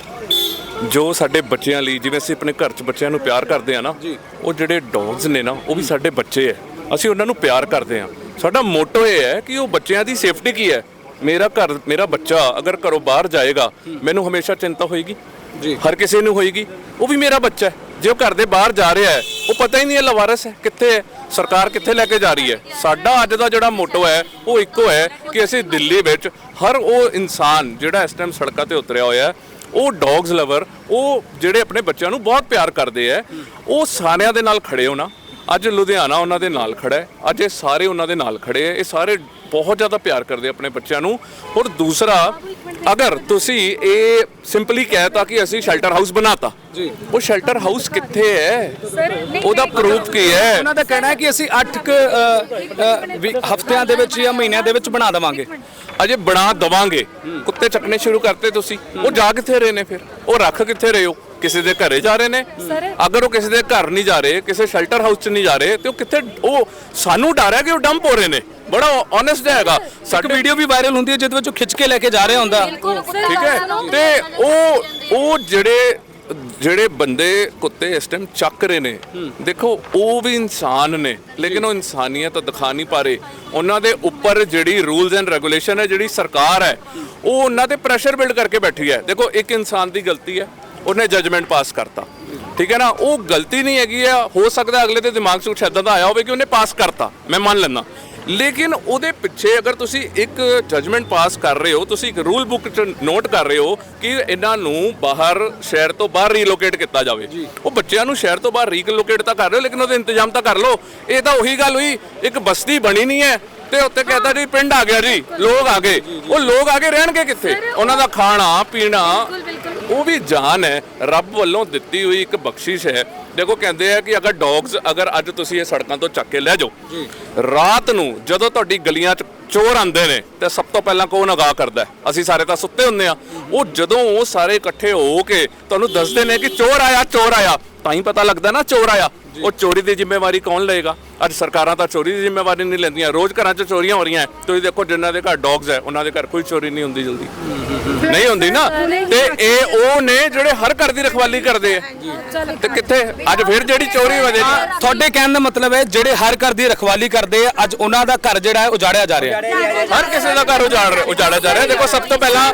ਜੋ ਸਾਡੇ ਬੱਚਿਆਂ ਲਈ ਜਿਵੇਂ ਅਸੀਂ ਆਪਣੇ ਘਰ 'ਚ ਬੱਚਿਆਂ ਨੂੰ ਪਿਆਰ ਕਰਦੇ ਆ ਨਾ ਉਹ ਜਿਹੜੇ ਡੌਗਸ ਨੇ ਨਾ ਉਹ ਵੀ ਸਾਡੇ ਬੱਚੇ ਐ ਅਸੀਂ ਉਹਨਾਂ ਨੂੰ ਪਿਆਰ ਕਰਦੇ ਆ ਸਾਡਾ ਮੋਟੋ ਇਹ ਹੈ ਕਿ ਉਹ ਬੱਚਿਆਂ ਦੀ ਸੇਫਟੀ ਕੀ ਹੈ? ਮੇਰਾ ਘਰ ਮੇਰਾ ਬੱਚਾ ਅਗਰ ਘਰੋਂ ਬਾਹਰ ਜਾਏਗਾ ਮੈਨੂੰ ਹਮੇਸ਼ਾ ਚਿੰਤਾ ਹੋਏਗੀ। ਜੀ। ਹਰ ਕਿਸੇ ਨੂੰ ਹੋਏਗੀ। ਉਹ ਵੀ ਮੇਰਾ ਬੱਚਾ ਹੈ। ਜੇ ਉਹ ਘਰ ਦੇ ਬਾਹਰ ਜਾ ਰਿਹਾ ਹੈ, ਉਹ ਪਤਾ ਹੀ ਨਹੀਂ ਹੈ ਲਵਾਰਸ ਹੈ, ਕਿੱਥੇ ਹੈ, ਸਰਕਾਰ ਕਿੱਥੇ ਲੈ ਕੇ ਜਾ ਰਹੀ ਹੈ। ਸਾਡਾ ਅੱਜ ਦਾ ਜਿਹੜਾ ਮੋਟੋ ਹੈ, ਉਹ ਇੱਕੋ ਹੈ ਕਿ ਅਸੀਂ ਦਿੱਲੀ ਵਿੱਚ ਹਰ ਉਹ ਇਨਸਾਨ ਜਿਹੜਾ ਇਸ ਟਾਈਮ ਸੜਕਾਂ ਤੇ ਉਤਰਿਆ ਹੋਇਆ ਹੈ, ਉਹ ਡੌਗਸ ਲਵਰ ਉਹ ਜਿਹੜੇ ਆਪਣੇ ਬੱਚਿਆਂ ਨੂੰ ਬਹੁਤ ਪਿਆਰ ਕਰਦੇ ਆ ਉਹ ਸਾਰਿਆਂ ਦੇ ਨਾਲ ਖੜੇ ਹੋਣਾ, ਅੱਜ ਲੁਧਿਆਣਾ ਉਹਨਾਂ ਦੇ ਨਾਲ ਖੜਾ ਹੈ, ਅੱਜ ਇਹ ਸਾਰੇ ਉਹਨਾਂ ਦੇ ਨਾਲ ਖੜੇ ਆ ਇਹ ਸਾਰੇ ਬਹੁਤ ਜ਼ਿਆਦਾ ਪਿਆਰ ਕਰਦੇ ਆਪਣੇ ਬੱਚਿਆਂ ਨੂੰ। ਔਰ ਦੂਸਰਾ ਅਗਰ ਤੁਸੀਂ ਇਹ ਸਿੰਪਲੀ ਕਹਿਤਾ ਕਿ ਅਸੀਂ ਸ਼ੈਲਟਰ ਹਾਊਸ ਬਣਾਤਾ ਜੀ। ਉਹ ਸ਼ੈਲਟਰ ਹਾਊਸ ਕਿੱਥੇ ਹੈ? ਉਹਦਾ ਪ੍ਰੂਫ ਕੀ ਹੈ? ਉਹਨਾਂ ਦਾ ਕਹਿਣਾ ਹੈ ਕਿ ਅਸੀਂ 8 ਹਫ਼ਤਿਆਂ ਦੇ ਵਿੱਚ ਜਾਂ ਮਹੀਨਿਆਂ ਦੇ ਵਿੱਚ ਬਣਾ ਦੇਵਾਂਗੇ। ਅਜੇ ਬਣਾ ਦਵਾਂਗੇ। ਕੁੱਤੇ ਚੱਕਣੇ ਸ਼ੁਰੂ ਕਰਤੇ ਤੁਸੀਂ। ਉਹ ਜਾ ਕਿੱਥੇ ਰਹੇ ਨੇ ਫਿਰ? ਉਹ ਰੱਖ ਕਿੱਥੇ ਰਹੇ ਹੋ? ਕਿਸੇ ਦੇ ਘਰੇ ਜਾ ਰਹੇ ਨੇ? ਅਗਰ ਉਹ ਕਿਸੇ ਦੇ ਘਰ ਨਹੀਂ ਜਾ ਰਹੇ ਕਿਸੇ ਸ਼ੈਲਟਰ ਹਾਊਸ 'ਚ ਨਹੀਂ ਜਾ ਰਹੇ ਤੇ ਉਹ ਕਿੱਥੇ ਉਹ ਸਾਨੂੰ ਡਰ ਹੈ ਕਿ ਉਹ ਡੰਪ ਹੋ ਰਹੇ ਨੇ? ਬੜਾ ਓਨੈਸਟ ਹੈਗਾ। ਇੱਕ ਸਾਡੇ ਵੀਡੀਓ ਵੀ ਵਾਇਰਲ ਹੁੰਦੀ ਹੈ ਜਿਹਦੇ ਵਿੱਚ ਉਹ ਖਿੱਚ ਕੇ ਲੈ ਕੇ ਜਾ ਰਿਹਾ ਹੁੰਦਾ। ਠੀਕ ਹੈ? ਤੇ ਉਹ ਉਹ ਜਿਹੜੇ ਜਿਹੜੇ ਬੰਦੇ ਕੁੱਤੇ ਇਸ ਟਾਈਮ ਚੱਕ ਰਹੇ ਨੇ ਦੇਖੋ ਉਹ ਵੀ ਇਨਸਾਨ ਨੇ ਲੇਕਿਨ ਉਹ ਇਨਸਾਨੀਅਤ ਦਿਖਾ ਨਹੀਂ ਪਾ ਰਹੇ। ਉਹਨਾਂ ਦੇ ਉੱਪਰ ਜਿਹੜੀ ਰੂਲਸ ਐਂਡ ਰੈਗੂਲੇਸ਼ਨ ਹੈ ਜਿਹੜੀ ਸਰਕਾਰ ਹੈ ਉਹ ਉਹਨਾਂ ਤੇ ਪ੍ਰੈਸ਼ਰ ਬਿਲਡ ਕਰਕੇ ਬੈਠੀ ਹੈ। ਦੇਖੋ ਇੱਕ ਇਨਸਾਨ ਦੀ ਗਲਤੀ ਹੈ। ਉਹਨੇ ਜਜਮੈਂਟ ਪਾਸ ਕਰਤਾ। ਠੀਕ ਹੈ ਨਾ? ਉਹ ਗਲਤੀ ਨਹੀਂ ਹੈਗੀ ਆ। ਹੋ ਸਕਦਾ ਅਗਲੇ ਦੇ ਦਿਮਾਗ 'ਚ ਕੁਛ ਏਦਾਂ ਦਾ ਆਇਆ ਹੋਵੇ ਕਿ ਉਹਨੇ ਪਾਸ ਕਰਤਾ। ਮੈਂ ਮੰਨ ਲੈਂਦਾ। ਲੇਕਿਨ ਉਹਦੇ ਪਿੱਛੇ ਅਗਰ ਤੁਸੀਂ ਇੱਕ ਜਜਮੈਂਟ ਪਾਸ ਕਰ ਰਹੇ ਹੋ ਤੁਸੀਂ ਇੱਕ ਰੂਲ ਬੁੱਕ 'ਚ ਨੋਟ ਕਰ ਰਹੇ ਹੋ ਕਿ ਇਹਨਾਂ ਨੂੰ ਬਾਹਰ ਸ਼ਹਿਰ ਤੋਂ ਬਾਹਰ ਰੀਲੋਕੇਟ ਕੀਤਾ ਜਾਵੇ। ਉਹ ਬੱਚਿਆਂ ਨੂੰ ਸ਼ਹਿਰ ਤੋਂ ਬਾਹਰ ਰੀਲੋਕੇਟ ਤਾਂ ਕਰ ਰਹੇ ਹੋ ਲੇਕਿਨ ਉਹਦੇ ਇੰਤਜ਼ਾਮ ਤਾਂ ਕਰ ਲਓ। ਇਹ ਤਾਂ ਉਹੀ ਗੱਲ ਹੋਈ। ਇੱਕ ਬਸਤੀ ਬਣੀ ਨਹੀਂ ਹੈ ਤੇ ਉੱਤੇ ਕਹਿੰਦਾ ਜੀ ਪਿੰਡ ਆ ਗਿਆ ਜੀ ਲੋਕ ਆ ਗਏ। ਉਹ ਲੋਕ ਆ ਕੇ ਰਹਿਣਗੇ ਕਿੱਥੇ? ਉਹਨਾਂ ਦਾ ਖਾਣਾ ਪੀਣਾ ਉਹ ਵੀ ਜਾਨ ਹੈ ਰੱਬ ਵੱਲੋਂ ਦਿੱਤੀ ਹੋਈ ਇੱਕ ਬਖਸ਼ਿਸ਼ ਹੈ। ਦੇਖੋ ਕਹਿੰਦੇ ਆ ਕਿ ਅਗਰ ਡੌਗਸ ਅਗਰ ਅੱਜ ਤੁਸੀਂ ਇਹ ਸੜਕਾਂ ਤੋਂ ਚੱਕ ਕੇ ਲੈ ਜਾਓ ਰਾਤ ਨੂੰ ਜਦੋਂ ਤੁਹਾਡੀ ਗਲੀਆਂ 'ਚ ਚੋਰ ਆਉਂਦੇ ਨੇ ਤੇ ਸਭ ਤੋਂ ਪਹਿਲਾਂ ਕੌਣ ਅਗਾਹ ਕਰਦਾ? ਅਸੀਂ ਸਾਰੇ ਤਾਂ ਸੁੱਤੇ ਹੁੰਦੇ ਆ ਉਹ ਜਦੋਂ ਉਹ ਸਾਰੇ ਇਕੱਠੇ ਹੋ ਕੇ ਤੁਹਾਨੂੰ ਦੱਸਦੇ ਨੇ ਕਿ ਚੋਰ ਆਇਆ ਚੋਰ ਆਇਆ ਤਾਂ ਹੀ ਪਤਾ ਲੱਗਦਾ ਨਾ ਚੋਰ ਆਇਆ। ਉਹ ਚੋਰੀ ਦੀ ਜ਼ਿੰਮੇਵਾਰੀ ਕੌਣ ਲਏਗਾ? ਅੱਜ ਸਰਕਾਰਾਂ ਤਾਂ ਚੋਰੀ ਦੀ ਜ਼ਿੰਮੇਵਾਰੀ ਨਹੀਂ ਲੈਂਦੀਆਂ ਰੋਜ਼ ਘਰਾਂ 'ਚ ਚੋਰੀਆਂ ਹੋ ਰਹੀਆਂ। ਹੈ। ਤੁਸੀਂ ਦੇਖੋ ਜਿਨ੍ਹਾਂ ਦੇ ਘਰ ਡੌਗਸ ਹੈ ਉਹਨਾਂ ਦੇ ਘਰ ਕੋਈ ਚੋਰੀ ਨਹੀਂ ਹੁੰਦੀ ਜਲਦੀ। ਨਹੀਂ ਹੁੰਦੀ ਨਾ। ਤੇ ਇਹ ਉਹ ਨੇ ਜਿਹੜੇ ਹਰ ਘਰ ਦੀ ਰਖਵਾਲੀ ਕਰਦੇ ਆ। ਤੇ ਕਿੱਥੇ? ਅੱਜ ਫਿਰ ਜਿਹੜੀ ਚੋਰੀ ਵਧੇਗੀ ਤੁਹਾਡੇ ਕਹਿਣ ਦਾ ਮਤਲਬ ਹੈ ਜਿਹੜੇ ਹਰ ਘਰ ਦੀ ਰਖਵਾਲੀ ਕਰਦੇ ਆ ਅੱਜ ਉਹਨਾਂ ਦਾ ਘਰ ਜਿਹੜਾ ਹੈ ਉਜਾੜਿਆ ਜਾ ਰਿਹਾ ਹੈ। ਹਰ ਕਿਸੇ ਦਾ ਘਰ ਉਜਾੜ ਰਿਹਾ- ਉਜਾੜਿਆ ਜਾ ਰਿਹਾ। ਦੇਖੋ ਸਭ ਤੋਂ ਪਹਿਲਾਂ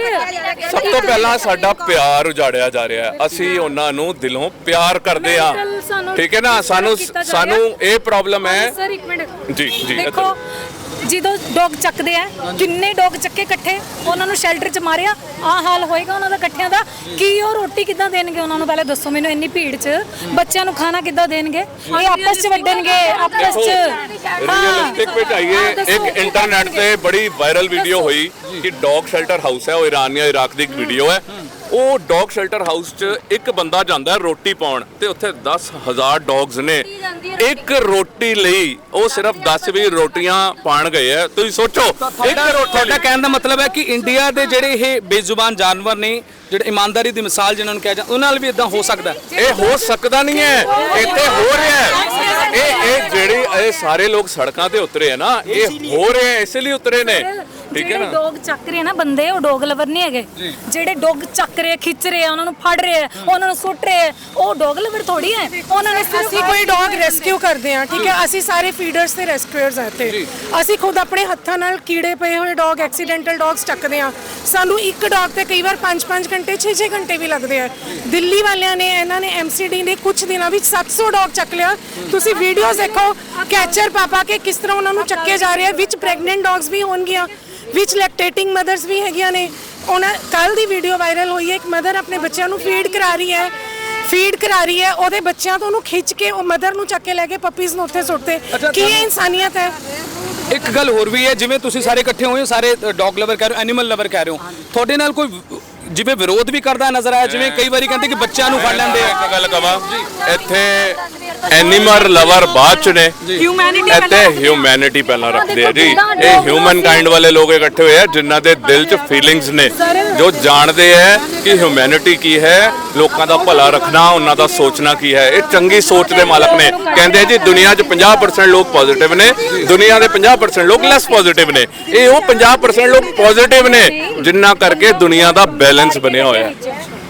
ਸਭ ਤੋਂ ਪਹਿਲਾਂ ਸਾਡਾ ਪਿਆਰ ਉਜਾੜਿਆ ਜਾ ਰਿਹਾ ਹੈ। ਅਸੀਂ ਉਹਨਾਂ ਨੂੰ ਦਿਲੋਂ ਪਿਆਰ ਕਰਦੇ ਆ ਠੀਕ ਹੈ ਨਾ? ਸਾਨੂੰ ਸਾਨੂੰ। ਇਹ ਪ੍ਰੋਬਲਮ ਹੈ ਸਰ ਇੱਕ ਮਿੰਟ। ਜੀ, ਜੀ, ਦੇਖੋ ਜਦੋਂ ਡੌਗ ਚੱਕਦੇ ਆ ਕਿੰਨੇ ਡੌਗ ਚੱਕੇ ਇਕੱਠੇ? ਉਹਨਾਂ ਨੂੰ ਸ਼ੈਲਟਰ 'ਚ ਮਾਰਿਆ ਆ ਹਾਲ ਹੋਏਗਾ ਉਹਨਾਂ ਦਾ ਇਕੱਠਿਆਂ ਦਾ। ਕੀ ਉਹ ਰੋਟੀ ਕਿੱਦਾਂ ਦੇਣਗੇ ਉਹਨਾਂ ਨੂੰ? ਪਹਿਲੇ ਦੱਸੋ ਮੈਨੂੰ ਇੰਨੀ ਭੀੜ 'ਚ। ਬੱਚਿਆਂ ਨੂੰ ਖਾਣਾ ਕਿੱਦਾਂ ਦੇਣਗੇ? ਇਹ ਆਪਸ 'ਚ ਵੱਢਣਗੇ ਆਪਸ 'ਚ। ਰੀਅਲਿਸਟਿਕ ਵਿੱਚ ਆਈਏ। ਇੱਕ ਇੰਟਰਨੈਟ ਤੇ ਬੜੀ ਵਾਇਰਲ ਵੀਡੀਓ ਹੋਈ ਕਿ ਡੌਗ ਸ਼ੈਲਟਰ ਹਾਊਸ ਹੈ ਉਹ ਈਰਾਨ ਜਾਂ ਇਰਾਕ ਦੀ ਇੱਕ ਵੀਡੀਓ ਹੈ। ਉਹ ਡੌਗ ਸ਼ੈਲਟਰ ਹਾਊਸ 'ਚ ਇੱਕ ਬੰਦਾ ਜਾਂਦਾ ਹੈ ਰੋਟੀ ਪਾਉਣ ਤੇ ਉੱਥੇ 10000 ਡੌਗਸ ਨੇ। ਇੱਕ ਰੋਟੀ ਲਈ ਉਹ ਸਿਰਫ 10 ਵੀ ਰੋਟੀਆਂ ਪਾਣ ਗਏ ਆ ਤੁਸੀਂ ਸੋਚੋ ਇੱਕ ਤੁਹਾਡਾ ਰੋਟੀ ਤੁਹਾਡਾ ਕਹਿਣ ਦਾ ਮਤਲਬ ਹੈ ਕਿ ਇੰਡੀਆ ਦੇ ਜਿਹੜੇ ਇਹ ਬੇਜ਼ੁਬਾਨ ਜਾਨਵਰ ਨੇ ਜਿਹੜੇ ਇਮਾਨਦਾਰੀ ਦੀ ਮਿਸਾਲ ਜਿਨ੍ਹਾਂ ਨੂੰ ਕਿਹਾ ਜਾਂਦਾ ਉਹਨਾਂ ਨਾਲ ਵੀ ਇਦਾਂ ਹੋ ਸਕਦਾ ਹੈ। ਇਹ ਹੋ ਸਕਦਾ ਨਹੀਂ ਹੈ ਇੱਥੇ ਹੋ ਰਿਹਾ ਹੈ। ਇਹ ਇਹ ਜਿਹੜੇ ਇਹ ਸਾਰੇ ਲੋਕ ਸੜਕਾਂ ਤੇ ਉਤਰੇ ਆ ਨਾ ਇਹ ਹੋ। ਰਿਹਾ ਹੈ ਇਸ ਲਈ ਉਤਰੇ ਨੇ। ਠੀਕ ਹੈ ਜਿਹੜੇ ਨਾ? ਡੌਗ ਚੱਕ ਰਹੇ ਆ ਨਾ ਬੰਦੇ ਉਹ ਡੌਗ ਲਵਰ ਨਹੀਂ ਹੈਗੇ। ਜਿਹੜੇ ਡੌਗ ਚੱਕ ਰਹੇ ਆ, ਖਿੱਚ ਰਹੇ ਆ ਉਹਨਾਂ ਨੂੰ ਫੜ ਰਹੇ ਆ ਉਹਨਾਂ ਨੂੰ ਸੁੱਟ ਰਹੇ ਆ ਉਹ ਡੌਗ ਲਵਰ ਥੋੜੀ ਹੈ। ਉਹਨਾਂ ਨੇ ਸਿਰਫ ਅਸੀਂ ਕੋਈ ਡੌਗ ਰੈਸਕਿਊ ਕਰਦੇ ਹਾਂ ਠੀਕ ਹੈ? ਅਸੀਂ ਸਾਰੇ ਫੀਡਰਸ ਤੇ ਰੈਸਕਿਊਅਰਸ ਹਾਂ ਇੱਥੇ। ਅਸੀਂ ਖੁਦ ਆਪਣੇ ਹੱਥਾਂ ਨਾਲ ਕੀੜੇ ਪਏ ਹੋਏ ਡੌਗ ਐਕਸੀਡੈਂਟਲ ਡੌਗਸ ਚੱਕਦੇ ਹਾਂ। ਸਾਨੂੰ ਇੱਕ ਡੌਗ ਤੇ ਕਈ ਵਾਰ 5-5 ਘੰਟੇ 6-6 ਘੰਟੇ ਵੀ ਲੱਗਦੇ ਆ। ਦਿੱਲੀ ਵਾਲਿਆਂ ਨੇ ਇਹਨਾਂ ਨੇ ਐਮਸੀਡੀ ਨੇ ਕੁਝ ਦਿਨਾਂ ਵਿੱਚ 700 ਡੌਗ ਚੱਕ ਲਿਆ। ਤੁਸੀਂ ਵੀਡੀਓਜ਼ ਦੇਖੋ ਕੈਚਰ ਪਾਪਾ ਕੇ ਕਿਸ ਤਰ੍ਹਾਂ ਉਹਨਾਂ ਨੂੰ ਚੱਕੇ ਜਾ ਰਹੇ ਆ ਵਿੱਚ ਪ੍ਰੈਗਨੈਂਟ ਡੌਗਸ ਵੀ ਹੋਣਗੀਆਂ। ਵਿੱਚ ਲੈਕਟੇਟਿੰਗ ਮਦਰਸ ਵੀ ਹੈਗੀਆਂ ਨੇ। ਉਹਨਾਂ ਕੱਲ ਦੀ ਵੀਡੀਓ ਵਾਇਰਲ ਹੋਈ ਹੈ ਇੱਕ ਮਦਰ ਆਪਣੇ ਬੱਚਿਆਂ ਨੂੰ ਫੀਡ ਕਰਾ ਰਹੀ ਹੈ। ਫੀਡ ਕਰਾ ਰਹੀ ਹੈ ਉਹਦੇ ਬੱਚਿਆਂ ਤੋਂ ਉਹਨੂੰ ਖਿੱਚ ਕੇ ਉਹ ਮਦਰ ਨੂੰ ਚੱਕ ਕੇ ਲੈ ਕੇ ਪਪੀਜ਼ ਨੂੰ ਉੱਥੇ ਸੁੱਟਦੇ। ਕੀ ਇਹ ਇਨਸਾਨੀਅਤ ਹੈ? ਇੱਕ ਗੱਲ ਹੋਰ ਵੀ ਹੈ ਜਿਵੇਂ ਤੁਸੀਂ ਸਾਰੇ ਇਕੱਠੇ ਹੋਏ ਹੋ ਸਾਰੇ ਡੌਗ ਲਵਰ ਕਹਿ ਰਹੇ ਹੋ ਐਨੀਮਲ ਲਵਰ ਕਹਿ ਰਹੇ ਹੋ ਤੁਹਾਡੇ ਨਾਲ ਕੋਈ ਜਿਵੇਂ ਵਿਰੋਧ ਵੀ ਕਰਦਾ ਨਜ਼ਰ ਆਇਆ ਜਿਵੇਂ ਕਈ ਵਾਰੀ ਕਹਿੰਦੇ ਕਿ ਬੱਚਿਆਂ ਨੂੰ ਫੜ ਲੈਂਦੇ ਆ? ਇੱਕ ਗੱਲ ਕਵਾਂ ਇੱਥੇ ਐਨੀਮਲ ਲਵਰ ਬਾਅਦ ਚ ਨੇ। ਇੱਥੇ ਹਿਊਮੈਨਿਟੀ ਪਹਿਲਾਂ ਰੱਖਦੇ ਆ ਜੀ। ਇਹ ਹਿਊਮਨ ਕਾਈਂਡ ਵਾਲੇ ਲੋਕ ਇਕੱਠੇ ਹੋਏ ਆ ਜਿਨ੍ਹਾਂ ਦੇ ਦਿਲ 'ਚ ਫੀਲਿੰਗਸ ਨੇ। ਜੋ ਜਾਣਦੇ ਆ ਕਿ ਹਿਊਮੈਨਿਟੀ ਕੀ ਹੈ ਲੋਕਾਂ ਦਾ ਭਲਾ ਰੱਖਣਾ ਉਹਨਾਂ ਦਾ ਸੋਚਣਾ ਕੀ ਹੈ। ਇਹ ਚੰਗੀ ਸੋਚ ਦੇ ਮਾਲਕ ਨੇ। ਕਹਿੰਦੇ ਆ ਜੀ ਦੁਨੀਆ 'ਚ 50% ਲੋਕ ਪੋਜ਼ਿਟਿਵ ਨੇ ਦੁਨੀਆ ਦੇ 50% ਲੋਕ ਲੈਸ ਪੋਜ਼ਿਟਿਵ ਨੇ। ਇਹ ਉਹ 50% ਲੋਕ ਪੋਜ਼ਿਟਿਵ ਨੇ ਜਿੰਨਾ ਕਰਕੇ ਦੁਨੀਆ ਦਾ ਬੈਲੈਂਸ ਬਣਿਆ ਹੋਇਆ ਹੈ।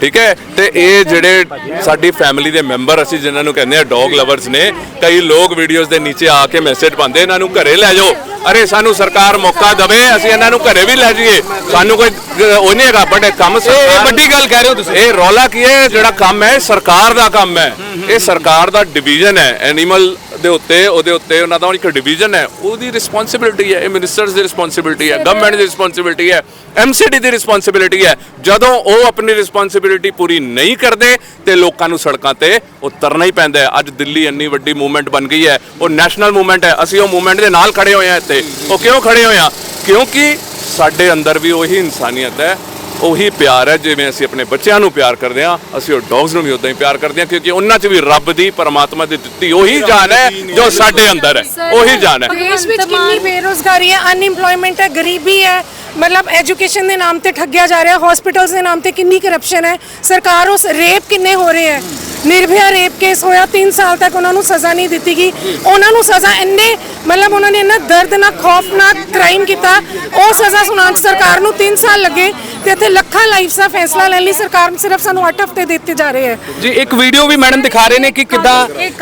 ਠੀਕ ਹੈ? ਤੇ ਇਹ ਜਿਹੜੇ ਸਾਡੀ ਫੈਮਿਲੀ ਦੇ ਮੈਂਬਰ ਅਸੀਂ ਜਿਨ੍ਹਾਂ ਨੂੰ ਕਹਿੰਦੇ ਆ ਡੌਗ ਲਵਰਸ ਨੇ ਕਈ ਲੋਕ ਵੀਡੀਓਜ਼ ਦੇ ਨੀਚੇ ਆ ਕੇ ਮੈਸੇਜ ਪਾਉਂਦੇ ਇਹਨਾਂ ਨੂੰ ਘਰੇ ਲੈ ਜਾਓ। ਅਰੇ ਸਾਨੂੰ ਸਰਕਾਰ ਮੌਕਾ ਦਵੇ ਅਸੀਂ ਇਹਨਾਂ ਨੂੰ ਘਰੇ ਵੀ ਲੈ ਜਾਈਏ। ਸਾਨੂੰ ਕੋਈ ਉਹ ਨਹੀਂ ਹੈਗਾ ਬਟ ਕੰਮ ਸਰਕਾਰ ਵੱਡੀ ਗੱਲ ਕਹਿ ਰਹੇ ਹੋ ਤੁਸੀਂ। ਇਹ ਰੌਲਾ ਕੀ ਹੈ? ਜਿਹੜਾ ਕੰਮ ਹੈ ਸਰਕਾਰ ਦਾ ਕੰਮ ਹੈ। ਇਹ ਸਰਕਾਰ ਦਾ ਡਿਵੀਜ਼ਨ ਹੈ ਐਨੀਮਲ ਦੇ ਉੱਤੇ, ਉਹਦੇ ਉੱਤੇ ਉਹਨਾਂ ਦਾ ਇੱਕ ਡਿਵੀਜ਼ਨ ਹੈ। ਉਹਦੀ ਰਿਸਪੌਂਸਿਬਿਲਟੀ ਹੈ, ਇਹ ਮਿਨਿਸਟਰਸ ਦੀ ਰਿਸਪੌਂਸਿਬਿਲਟੀ ਹੈ ਗਵਰਨਮੈਂਟ ਦੀ ਰਿਸਪੌਂਸਿਬਿਲਟੀ ਹੈ ਐਮਸੀਡੀ ਦੀ ਰਿਸਪੌਂਸਿਬਿਲਟੀ ਹੈ। ਜਦੋਂ ਉਹ ਆਪਣੀ ਰਿਸਪੌਂਸਿਬਿਲਟੀ ਪੂਰੀ ਨਹੀਂ ਕਰਦੇ, ਤੇ ਲੋਕਾਂ ਨੂੰ ਸੜਕਾਂ ਤੇ ਉਤਰਨਾ ਹੀ ਪੈਂਦਾ ਹੈ। ਅੱਜ ਦਿੱਲੀ ਇੰਨੀ ਵੱਡੀ ਮੂਵਮੈਂਟ ਬਣ ਗਈ ਹੈ, ਉਹ ਨੈਸ਼ਨਲ ਮੂਵਮੈਂਟ ਹੈ। ਅਸੀਂ ਉਹ ਮੂਵਮੈਂਟ ਦੇ ਨਾਲ ਖੜੇ ਹੋਏ ਹਾਂ ਇੱਥੇ। ਉਹ ਕਿਉਂ ਖੜੇ ਹੋਏ ਹਾਂ? ਕਿਉਂਕਿ ਸਾਡੇ ਅੰਦਰ ਵੀ ਉਹੀ ਇਨਸਾਨੀਅਤ ਹੈ। ਉਹੀ ਪਿਆਰ ਹੈ ਜਿਵੇਂ ਅਸੀਂ ਆਪਣੇ ਬੱਚਿਆਂ ਨੂੰ ਪਿਆਰ ਕਰਦੇ ਹਾਂ ਅਸੀਂ ਉਹ ਡੌਗਸ ਨੂੰ ਵੀ ਉਦਾਂ ਹੀ ਪਿਆਰ ਕਰਦੇ ਹਾਂ ਕਿਉਂਕਿ ਉਹਨਾਂ 'ਚ ਵੀ ਰੱਬ ਦੀ ਪਰਮਾਤਮਾ ਦੀ ਦਿੱਤੀ ਉਹੀ ਜਾਨ ਹੈ ਜੋ ਸਾਡੇ ਅੰਦਰ ਹੈ ਉਹੀ ਜਾਨ ਹੈ। ਦੇਸ਼ ਵਿੱਚ ਕਿੰਨੀ ਬੇਰੋਜ਼ਗਾਰੀ ਹੈ ਅਨਇੰਪਲੋਇਮੈਂਟ ਹੈ ਗਰੀਬੀ ਹੈ ਮਤਲਬ ਐਜੂਕੇਸ਼ਨ ਦੇ ਨਾਮ ਤੇ ਠੱਗਿਆ ਜਾ ਰਿਹਾ ਹਸਪੀਟਲਸ ਦੇ ਨਾਮ ਤੇ ਕਿੰਨੀ ਕਰਪਸ਼ਨ ਹੈ ਸਰਕਾਰ ਉਸ ਰੇਪ ਕਿੰਨੇ ਹੋ ਰਹੇ ਹੈ? ਨਿਰਭਇਆ ਰੇਪ ਕੇਸ ਹੋਇਆ 3 ਸਾਲ ਤੱਕ ਉਹਨਾਂ ਨੂੰ ਸਜ਼ਾ ਨਹੀਂ ਦਿੱਤੀ ਗਈ। ਉਹਨਾਂ ਨੂੰ ਸਜ਼ਾ ਇੰਨੇ ਮਤਲਬ ਉਹਨਾਂ ਨੇ ਇੰਨਾ ਦਰਦਨਾਕ ਖੌਫਨਾਕ ਕ੍ਰਾਈਮ ਕੀਤਾ। ਉਹ ਸਜ਼ਾ ਸੁਣਾਉਣ ਸਰਕਾਰ ਨੂੰ 3 ਸਾਲ ਲੱਗੇ ਤੇ ਇੱਥੇ ਲੱਖਾਂ ਲਾਈਫਸ ਦਾ ਫੈਸਲਾ ਲੈਣ ਲਈ ਸਰਕਾਰ ਨੂੰ ਸਿਰਫ ਸਾਨੂੰ 8 ਹਫ਼ਤੇ ਦਿੱਤੇ ਜਾ ਰਹੇ ਹੈ ਜੀ ਇੱਕ ਵੀਡੀਓ ਵੀ ਮੈਡਮ ਦਿਖਾ ਰਹੇ ਨੇ ਕਿ ਕਿੱਦਾਂ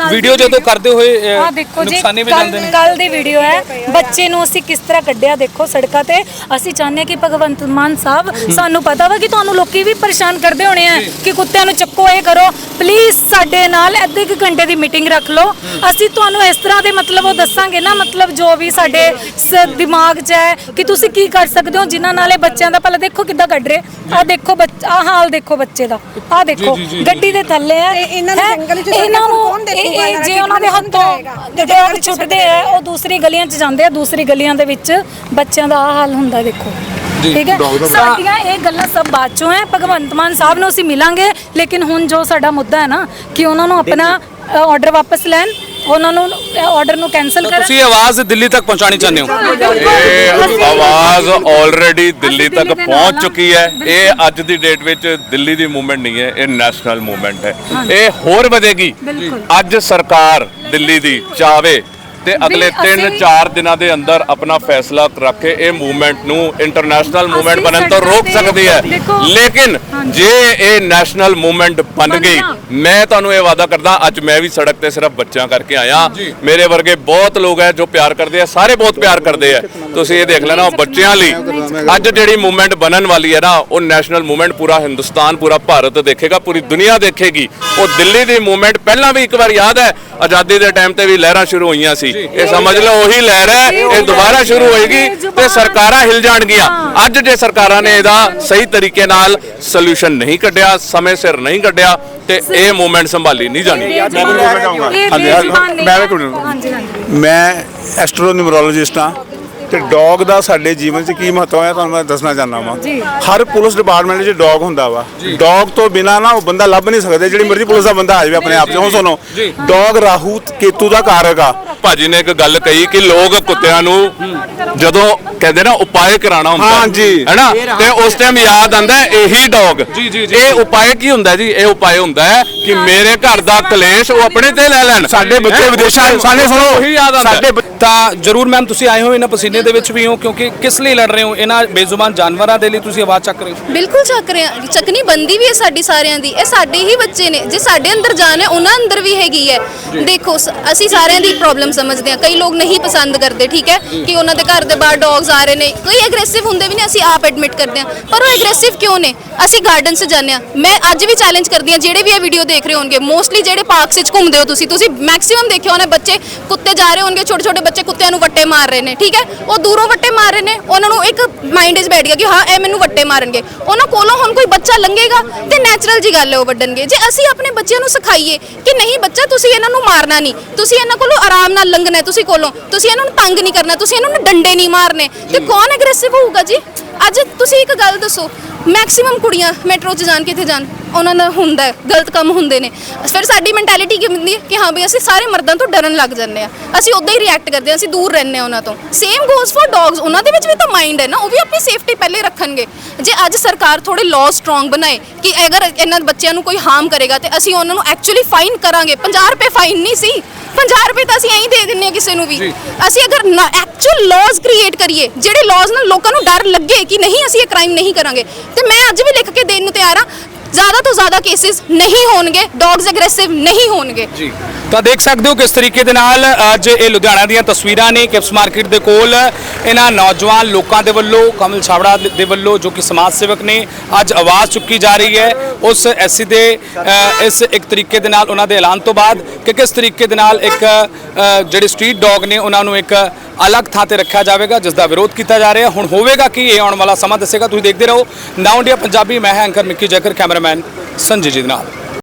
ਵੀਡੀਓ ਜਦੋਂ ਕਰਦੇ ਹੋਏ ਅ, ਆ ਦੇਖੋ ਜੀ ਨੁਕਸਾਨੇ ਵੀ ਜਾਂਦੇ ਨੇ। ਕੱਲ ਦੀ ਵੀਡੀਓ ਹੈ। ਬੱਚੇ ਨੂੰ ਅਸੀਂ ਕਿਸ ਤਰ੍ਹਾਂ ਕੱਢਿਆ ਦੇਖੋ ਸੜਕਾਂ ਤੇ। ਅਸੀਂ ਚਾਹੁੰਦੇ ਹਾਂ ਕਿ ਭਗਵੰਤ ਮਾਨ ਸਾਹਿਬ ਸਾਨੂੰ ਪਤਾ ਵਾ ਕਿ ਤੁਹਾਨੂੰ ਲੋਕੀ ਵੀ ਪਰੇਸ਼ਾਨ ਕਰਦੇ ਹੋਣੇ ਆ ਕਿ ਕੁੱਤਿਆਂ ਨੂੰ ਚੱਕੋ ਇਹ ਕਰੋ। ਪਲੀਜ਼ ਸਾਡੇ ਨਾਲ ਅੱਧੇ ਕੁ ਘੰਟੇ ਦੀ ਮੀਟਿੰਗ ਰੱਖ ਲਓ। ਅਸੀਂ ਤੁਹਾਨੂੰ ਇਸ ਤਰ੍ਹਾਂ ਦੇ ਮਤਲਬ ਉਹ ਦੱਸਾਂਗੇ ਨਾ ਮਤਲਬ ਜੋ ਵੀ ਸਾਡੇ ਸ- ਦਿਮਾਗ 'ਚ ਹੈ ਕਿ ਤੁਸੀਂ ਕੀ ਕਰ ਸਕਦੇ ਹੋ ਜਿਨ੍ਹਾਂ ਨਾਲ ਇਹ ਬੱਚਿਆਂ ਦਾ ਭਲਾ ਦੇਖੋ ਕਿੱਦਾਂ ਕੱਢ ਰਹੇ। ਆ ਦੇਖੋ ਆ ਹਾਲ ਦੇਖੋ ਬੱਚੇ ਦਾ। ਆ ਦੇਖੋ ਗੱਡੀ ਦੇ ਥੱਲੇ ਆ ਇਹਨਾਂ ਨੂੰ ਹੈਂ? ਜੰਗਲ 'ਚ ਇਹਨਾਂ ਨੂੰ ਕੌਣ ਦੇਖੂਗਾ? ਇਹ- ਇਹ ਯਾਰ, ਜੇ ਉਹਨਾਂ ਦੇ ਹੱਥੋਂ ਡੋਗ ਛੁੱਟਦੇ ਆ ਉਹ ਦੂਸਰੀ ਗਲੀਆਂ 'ਚ ਜਾਂਦੇ ਆ ਦੂਸਰੀ ਗਲੀਆਂ ਦੇ ਵਿੱਚ ਬੱਚਿਆਂ ਦਾ ਆ ਹਾਲ ਹੁੰਦਾ ਦੇਖੋ। ਠੀਕ ਹੈ? ਸਾਡੀਆਂ ਇਹ ਗੱਲਾਂ ਸਭ ਬਾਅਦ ਚੋਂ ਹੈ। ਭਗਵੰਤ ਮਾਨ ਸਾਹਿਬ ਨੂੰ ਅਸੀਂ ਮਿਲਾਂਗੇ। ਲੇਕਿਨ ਹੁਣ ਜੋ ਸਾਡਾ ਮੁੱਦਾ ਹੈ ਨਾ ਕਿ ਉਹਨਾਂ ਨੂੰ ਆਪਣਾ ਆਰਡਰ ਵਾਪਸ ਲੈਣ ਉਹਨਾਂ ਨੂੰ ਆਰਡਰ ਨੂੰ ਕੈਨਸਲ ਤਾਂ ਕਰਨ। ਤੁਸੀਂ ਆਵਾਜ਼ ਦਿੱਲੀ ਤੱਕ ਪਹੁੰਚਾਉਣੀ ਚਾਹੁੰਦੇ ਹੋ? ਇਹ ਆਵਾਜ਼ ਆਲਰੇਡੀ ਦਿੱਲੀ ਤੱਕ ਪਹੁੰਚ ਚੁੱਕੀ ਹੈ। ਇਹ ਅੱਜ ਦੀ ਡੇਟ ਵਿੱਚ ਦਿੱਲੀ ਦੀ ਮੂਵਮੈਂਟ ਨਹੀਂ ਹੈ ਇਹ ਨੈਸ਼ਨਲ ਮੂਵਮੈਂਟ ਹੈ। ਇਹ ਹੋਰ ਵਧੇਗੀ। ਅੱਜ ਸਰਕਾਰ ਦਿੱਲੀ ਦੀ ਚਾਵੇ ਤੇ ਅਗਲੇ ਅਸੀਂ- 3-4 ਦਿਨਾਂ ਦੇ ਅੰਦਰ ਆਪਣਾ ਫੈਸਲਾ ਰੱਖ ਕੇ ਇਹ ਮੂਵਮੈਂਟ ਨੂੰ ਇੰਟਰਨੈਸ਼ਨਲ ਮੂਵਮੈਂਟ ਬਣਨ ਤੋਂ ਰੋਕ ਸਕਦੀ ਹੈ। ਲੇਕਿਨ। ਜੇ ਇਹ ਨੈਸ਼ਨਲ ਮੂਵਮੈਂਟ ਬਣ ਗਈ। ਮੈਂ ਤੁਹਾਨੂੰ ਇਹ ਵਾਅਦਾ ਕਰਦਾ ਅੱਜ ਮੈਂ ਵੀ ਸੜਕ ਤੇ ਸਿਰਫ ਬੱਚਿਆਂ ਕਰਕੇ ਆਇਆ। ਮੇਰੇ ਵਰਗੇ ਬਹੁਤ ਲੋਕ ਹੈ ਜੋ ਪਿਆਰ ਕਰਦੇ ਆ ਸਾਰੇ ਬਹੁਤ ਪਿਆਰ ਕਰਦੇ ਆ। ਤੁਸੀਂ ਇਹ ਦੇਖ ਲੈਣਾ ਉਹ ਬੱਚਿਆਂ ਲਈ ਅੱਜ ਜਿਹੜੀ ਮੂਵਮੈਂਟ ਬਣਨ ਵਾਲੀ ਹੈ ਨਾ ਉਹ ਨੈਸ਼ਨਲ ਮੂਵਮੈਂਟ ਪੂਰਾ ਹਿੰਦੁਸਤਾਨ ਪੂਰਾ ਭਾਰਤ ਦੇਖੇਗਾ ਪੂਰੀ ਦੁਨੀਆ ਦੇਖੇਗੀ। ਉਹ ਦਿੱਲੀ ਦੀ ਮੂਵਮੈਂਟ ਪਹਿਲਾਂ ਵੀ ਇੱਕ ਵਾਰ ਯਾਦ ਹੈ ਆਜ਼ਾਦੀ ਦੇ ਟਾਈਮ ਤੇ ਵੀ ਲਹਿਰਾਂ ਸ਼ੁਰੂ ਹੋਈਆਂ ਸੀ। ਇਹ ਸਮਝ ਲਓ ਉਹੀ ਲਹਿਰ ਹੈ ਇਹ ਦੁਬਾਰਾ ਸ਼ੁਰੂ ਹੋਏਗੀ ਤੇ ਸਰਕਾਰਾਂ ਹਿਲ ਜਾਣਗੀਆਂ। ਅੱਜ ਜੇ ਸਰਕਾਰਾਂ ਨੇ ਇਹਦਾ ਸਹੀ ਤਰੀਕੇ ਨਾਲ ਸੋਲੂਸ਼ਨ ਨਹੀਂ ਕੱਢਿਆ ਸਮੇਂ ਸਿਰ ਨਹੀਂ ਕੱਢਿਆ ਤੇ ਇਹ ਮੂਵਮੈਂਟ ਸੰਭਾਲੀ ਨਹੀਂ ਜਾਣੀ। ਮੈਂ ਵੀ ਮੈਂ ਐਸਟ੍ਰੋਨਿਊਮਰੋਲੋਜਿਸਟ ਹਾਂ। ਤੇ ਡੌਗ ਦਾ ਸਾਡੇ ਜੀਵਨ 'ਚ ਕੀ ਮਹੱਤਵ ਹੈ ਤੁਹਾਨੂੰ ਮੈਂ ਦੱਸਣਾ ਚਾਹੁੰਦਾ ਵਾਂ। ਹਰ ਪੁਲਿਸ ਡਿਪਾਰਟਮੈਂਟ 'ਚ ਡੌਗ ਹੁੰਦਾ ਵਾ। ਡੌਗ ਤੋਂ ਬਿਨਾ ਨਾ ਉਹ ਬੰਦਾ ਲੱਭ ਨਹੀਂ ਸਕਦੇ। ਜਿਹੜੀ ਮਰਜ਼ੀ ਪੁਲਿਸ ਦਾ ਬੰਦਾ ਆ ਜਾਵੇ ਆਪਣੇ ਆਪ 'ਚ। ਹੁਣ ਸੁਣੋ ਡੌਗ ਰਾਹੂ ਕੇਤੂ ਦਾ ਕਾਰਕ ਆ। ਭਾਜੀ ਨੇ ਇੱਕ ਗੱਲ ਕਹੀ ਕਿ ਲੋਕ ਕੁੱਤਿਆਂ ਨੂੰ ਜਦੋਂ ਕਹਿੰਦੇ ਨਾ ਉਪਾਏ ਕਰਾਣਾ ਹੁੰਦਾ ਹਾਂਜੀ। ਹੈਨਾ? ਤੇ ਉਸ ਟਾਈਮ ਯਾਦ ਆਂਦਾ ਇਹੀ ਡੌਗ। ਇਹ ਉਪਾਏ ਕੀ ਹੁੰਦਾ ਜੀ? ਇਹ ਉਪਾਏ ਹੁੰਦਾ ਹੈ ਕਿ ਮੇਰੇ ਘਰ ਦਾ ਕਲੇਸ਼ ਉਹ ਆਪਣੇ ਤੇ ਲੈ ਲੈਣ। ਸਾਡੇ ਬੱਚੇ? ਵਿਦੇਸ਼ਾਂ ਸਾਡੇ ਸੁਣੋ ਉਹੀ ਯਾਦ ਆਂਦਾ ਸਾਡੇ ਤਾਂ ਜਰੂਰ ਮੈਮ ਤੁਸੀਂ ਆਏ ਹੋ ਇਹਨਾਂ ਪਸੀਨੇ ਦੇ ਵਿੱਚ ਵੀ ਹੋ ਕਿਉਂਕਿ ਕਿਸ ਲਈ ਲੜ ਰਹੇ ਹੋ? ਇਹਨਾਂ ਬੇਜ਼ੁਬਾਨ ਜਾਨਵਰਾਂ ਦੇ ਲਈ ਤੁਸੀਂ ਆਵਾਜ਼ ਚੱਕ ਰਹੇ ਹੋ। ਬਿਲਕੁਲ ਚੱਕ ਰਹੇ ਹਾਂ। ਚੱਕਣੀ ਬੰਦੀ ਵੀ ਹੈ ਸਾਡੀ ਸਾਰਿਆਂ ਦੀ। ਇਹ ਸਾਡੇ ਹੀ ਬੱਚੇ ਨੇ। ਜੇ ਸਾਡੇ ਅੰਦਰ ਜਾਨ ਹੈ ਉਹਨਾਂ ਅੰਦਰ ਵੀ ਹੈਗੀ ਹੈ। ਦੇਖੋ ਸ- ਅਸੀਂ ਸਾਰਿਆਂ ਦੀ ਪ੍ਰੋਬਲਮ ਸਮਝਦੇ ਹਾਂ। ਕਈ ਲੋਕ ਨਹੀਂ ਪਸੰਦ ਕਰਦੇ ਠੀਕ ਹੈ? ਕਿ ਉਹਨਾਂ ਦੇ ਘਰ ਦੇ ਬਾਹਰ ਡੌਗਸ ਆ ਰਹੇ ਨੇ। ਕਈ ਐਗਰੈਸਿਵ ਹੁੰਦੇ ਵੀ ਨੇ ਅਸੀਂ ਆਪ ਐਡਮਿਟ ਕਰਦੇ ਹਾਂ। ਪਰ ਉਹ ਐਗਰੈਸਿਵ ਕਿਉਂ ਨੇ? ਅਸੀਂ ਗਾਰਡਨ 'ਚ ਜਾਂਦੇ ਹਾਂ। ਮੈਂ ਅੱਜ ਵੀ ਚੈਲੰਜ ਕਰਦੀ ਹਾਂ। ਜਿਹੜੇ ਵੀ ਇਹ ਵੀਡੀਓ ਦੇਖ ਰਹੇ ਹੋਣਗੇ ਮੋਸਟਲੀ ਜਿਹੜੇ ਪਾਰਕਸ 'ਚ ਘੁੰਮਦੇ ਹੋ ਤੁਸੀਂ ਤੁਸੀਂ ਮੈਕਸਿਮਮ ਦੇਖਿਓ ਹੋਣੇ ਬੱਚੇ ਕੁੱਤੇ ਜਾ ਰਹੇ ਹੋਣਗੇ ਛੋਟੇ ਛੋਟੇ ਬੱਚੇ ਕੁੱਤਿਆਂ ਨੂੰ ਵੱਟੇ ਮਾਰ ਰਹੇ ਨੇ, ਠੀਕ ਹੈ? ਉਹ ਦੂਰੋਂ ਵੱਟੇ ਮਾਰ ਰਹੇ ਨੇ, ਉਹਨਾਂ ਨੂੰ ਇੱਕ ਮਾਈਂਡ 'ਚ ਬੈਠ ਗਿਆ ਕਿ ਹਾਂ, ਇਹ ਮੈਨੂੰ ਵੱਟੇ ਮਾਰਨਗੇ। ਉਹਨਾਂ ਕੋਲੋਂ ਹੁਣ ਕੋਈ ਬੱਚਾ ਲੰਘੇਗਾ ਤੇ ਨੈਚੁਰਲ ਜੀ ਗੱਲ ਹੈ ਉਹ ਵੱਢਣਗੇ। ਜੇ ਅਸੀਂ ਆਪਣੇ ਬੱਚਿਆਂ ਨੂੰ ਸਿਖਾਈਏ ਕਿ ਨਹੀਂ ਬੱਚਾ, ਤੁਸੀਂ ਇਹਨਾਂ ਨੂੰ ਮਾਰਨਾ ਨਹੀਂ। ਤੁਸੀਂ ਇਹਨਾਂ ਕੋਲੋਂ ਆਰਾਮ ਨਾਲ ਲੰਘਣਾ ਤੁਸੀਂ ਕੋਲੋਂ। ਤੁਸੀਂ ਇਹਨਾਂ ਨੂੰ ਤੰਗ ਨਹੀਂ ਕਰਨਾ, ਤੁਸੀਂ ਇਹਨਾਂ ਨੂੰ ਡੰਡੇ ਨਹੀਂ ਮਾਰਨੇ। ਤੇ ਕੌਣ ਐਗਰੈਸਿਵ ਹੋਊਗਾ ਜੀ? ਅੱਜ ਤੁਸੀਂ ਇੱਕ ਗੱਲ ਦੱਸੋ ਮੈਕਸਿਮਮ ਕੁੜੀਆਂ ਮੈਟਰੋ 'ਚ ਜਾਣ ਕਿੱਥੇ ਜਾਣ ਉਹਨਾਂ ਦਾ ਹੁੰਦਾ ਹੈ, ਗਲਤ ਕੰਮ ਹੁੰਦੇ ਨੇ। ਫਿਰ ਸਾਡੀ ਮੈਂਟੈਲਿਟੀ ਕੀ ਹੁੰਦੀ ਹੈ ਕਿ ਹਾਂ ਵੀ ਅਸੀਂ ਸਾਰੇ ਮਰਦਾਂ ਤੋਂ ਡਰਨ ਲੱਗ ਜਾਂਦੇ ਆ ਅਸੀਂ ਉਦਾਂ ਹੀ ਰਿਐਕਟ ਕਰਦੇ ਆ ਅਸੀਂ ਦੂਰ ਰਹਿੰਦੇ ਆ ਉਹਨਾਂ ਤੋਂ। ਸੇਮ ਗੋਜ਼ ਫॉर ਡੌਗਸ ਉਹਨਾਂ ਦੇ ਵਿੱਚ ਵੀ ਤਾਂ ਮਾਈਂਡ ਹੈ ਨਾ ਉਹ ਵੀ ਆਪਣੀ ਸੇਫਟੀ ਪਹਿਲੇ ਰੱਖਣਗੇ। ਜੇ ਅੱਜ ਸਰਕਾਰ ਥੋੜੇ ਲਾਅ ਸਟਰੋਂਗ ਬਣਾਏ ਕਿ ਅਗਰ ਇਹਨਾਂ ਬੱਚਿਆਂ ਨੂੰ ਕੋਈ ਹਾਰਮ ਕਰੇਗਾ ਤੇ ਅਸੀਂ ਉਹਨਾਂ ਨੂੰ ਐਕਚੁਅਲੀ ਫਾਈਨ ਕਰਾਂਗੇ। 50 ਰੁਪਏ ਫਾਈਨ ਨਹੀਂ ਸੀ। 50 ਰੁਪਏ ਤਾਂ ਅਸੀਂ ਐਂ ਹੀ ਦੇ ਦਿੰਨੇ ਆ ਕਿਸੇ ਨੂੰ ਵੀ। ਅਸੀਂ ਅਗਰ ਐਕਚੁਅਲ ਲਾਜ਼ ਕ੍ਰੀਏਟ ਕਰੀਏ ਜਿਹੜੇ ਲਾਜ਼ ਨਾਲ ਲੋਕਾਂ ਨੂੰ ਡਰ ਲੱਗੇ ਕਿ ਨਹੀਂ ਅਸੀਂ ਇਹ ਕ੍ਰਾਈਮ ਨਹੀਂ ਕਰਾਂਗੇ। ਤੇ ਮੈਂ ਅੱਜ ਵੀ ਲਿਖ ਕੇ ਦੇਣ ਨੂੰ ਤਿਆਰ ਹਾਂ ਜ਼ਿਆਦਾ ਤੋਂ ਜ਼ਿਆਦਾ ਕੇਸਿਸ ਨਹੀਂ ਹੋਣਗੇ ਡੌਗਸ ਐਗਰੈਸਿਵ ਨਹੀਂ ਹੋਣਗੇ। ਜੀ। ਤਾਂ ਦੇਖ ਸਕਦੇ ਹੋ ਕਿਸ ਤਰੀਕੇ ਦੇ ਨਾਲ ਅੱਜ ਇਹ ਲੁਧਿਆਣਾ ਦੀਆਂ ਤਸਵੀਰਾਂ ਨੇ ਕਿਪਸ ਮਾਰਕੀਟ ਦੇ ਕੋਲ। ਇਹਨਾਂ ਨੌਜਵਾਨ ਲੋਕਾਂ ਦੇ ਵੱਲੋਂ, ਕਮਲ ਛਾਬੜਾ ਦੇ ਵੱਲੋਂ ਜੋ ਕਿ ਸਮਾਜ ਸੇਵਕ ਨੇ, ਅੱਜ ਆਵਾਜ਼ ਚੁੱਕੀ ਜਾ ਰਹੀ ਹੈ। ਉਸ ਐਸਸੀ ਦੇ ਇਸ ਇੱਕ ਤਰੀਕੇ ਦੇ ਨਾਲ ਉਹਨਾਂ ਦੇ ਐਲਾਨ ਤੋਂ ਬਾਅਦ ਕਿ ਕਿਸ ਤਰੀਕੇ ਦੇ ਨਾਲ ਇੱਕ ਜਿਹੜੇ ਸਟਰੀਟ ਡੌਗ ਨੇ, ਉਹਨਾਂ ਨੂੰ ਇੱਕ ਅਲੱਗ ਥਾਂ ਤੇ ਰੱਖਿਆ ਜਾਵੇਗਾ, ਜਿਸ ਦਾ ਵਿਰੋਧ ਕੀਤਾ ਜਾ ਰਿਹਾ। ਹੁਣ ਹੋਵੇਗਾ ਕਿ? ਇਹ ਆਉਣ ਵਾਲਾ ਸਮਾਂ ਦੱਸੇਗਾ। ਤੁਸੀਂ ਦੇਖਦੇ ਰਹੋ। ਨਾਉ ਇੰਡੀਆ ਪੰਜਾਬੀ, ਮੈਂ ਹਾਂ ਐਂਕਰ ਮਿੱਕੀ ਜੈਕਰ, ਕੈਮਰਾਮੈਨ ਸੰਜੇ ਜੀ ਦੇ ਨਾਲ।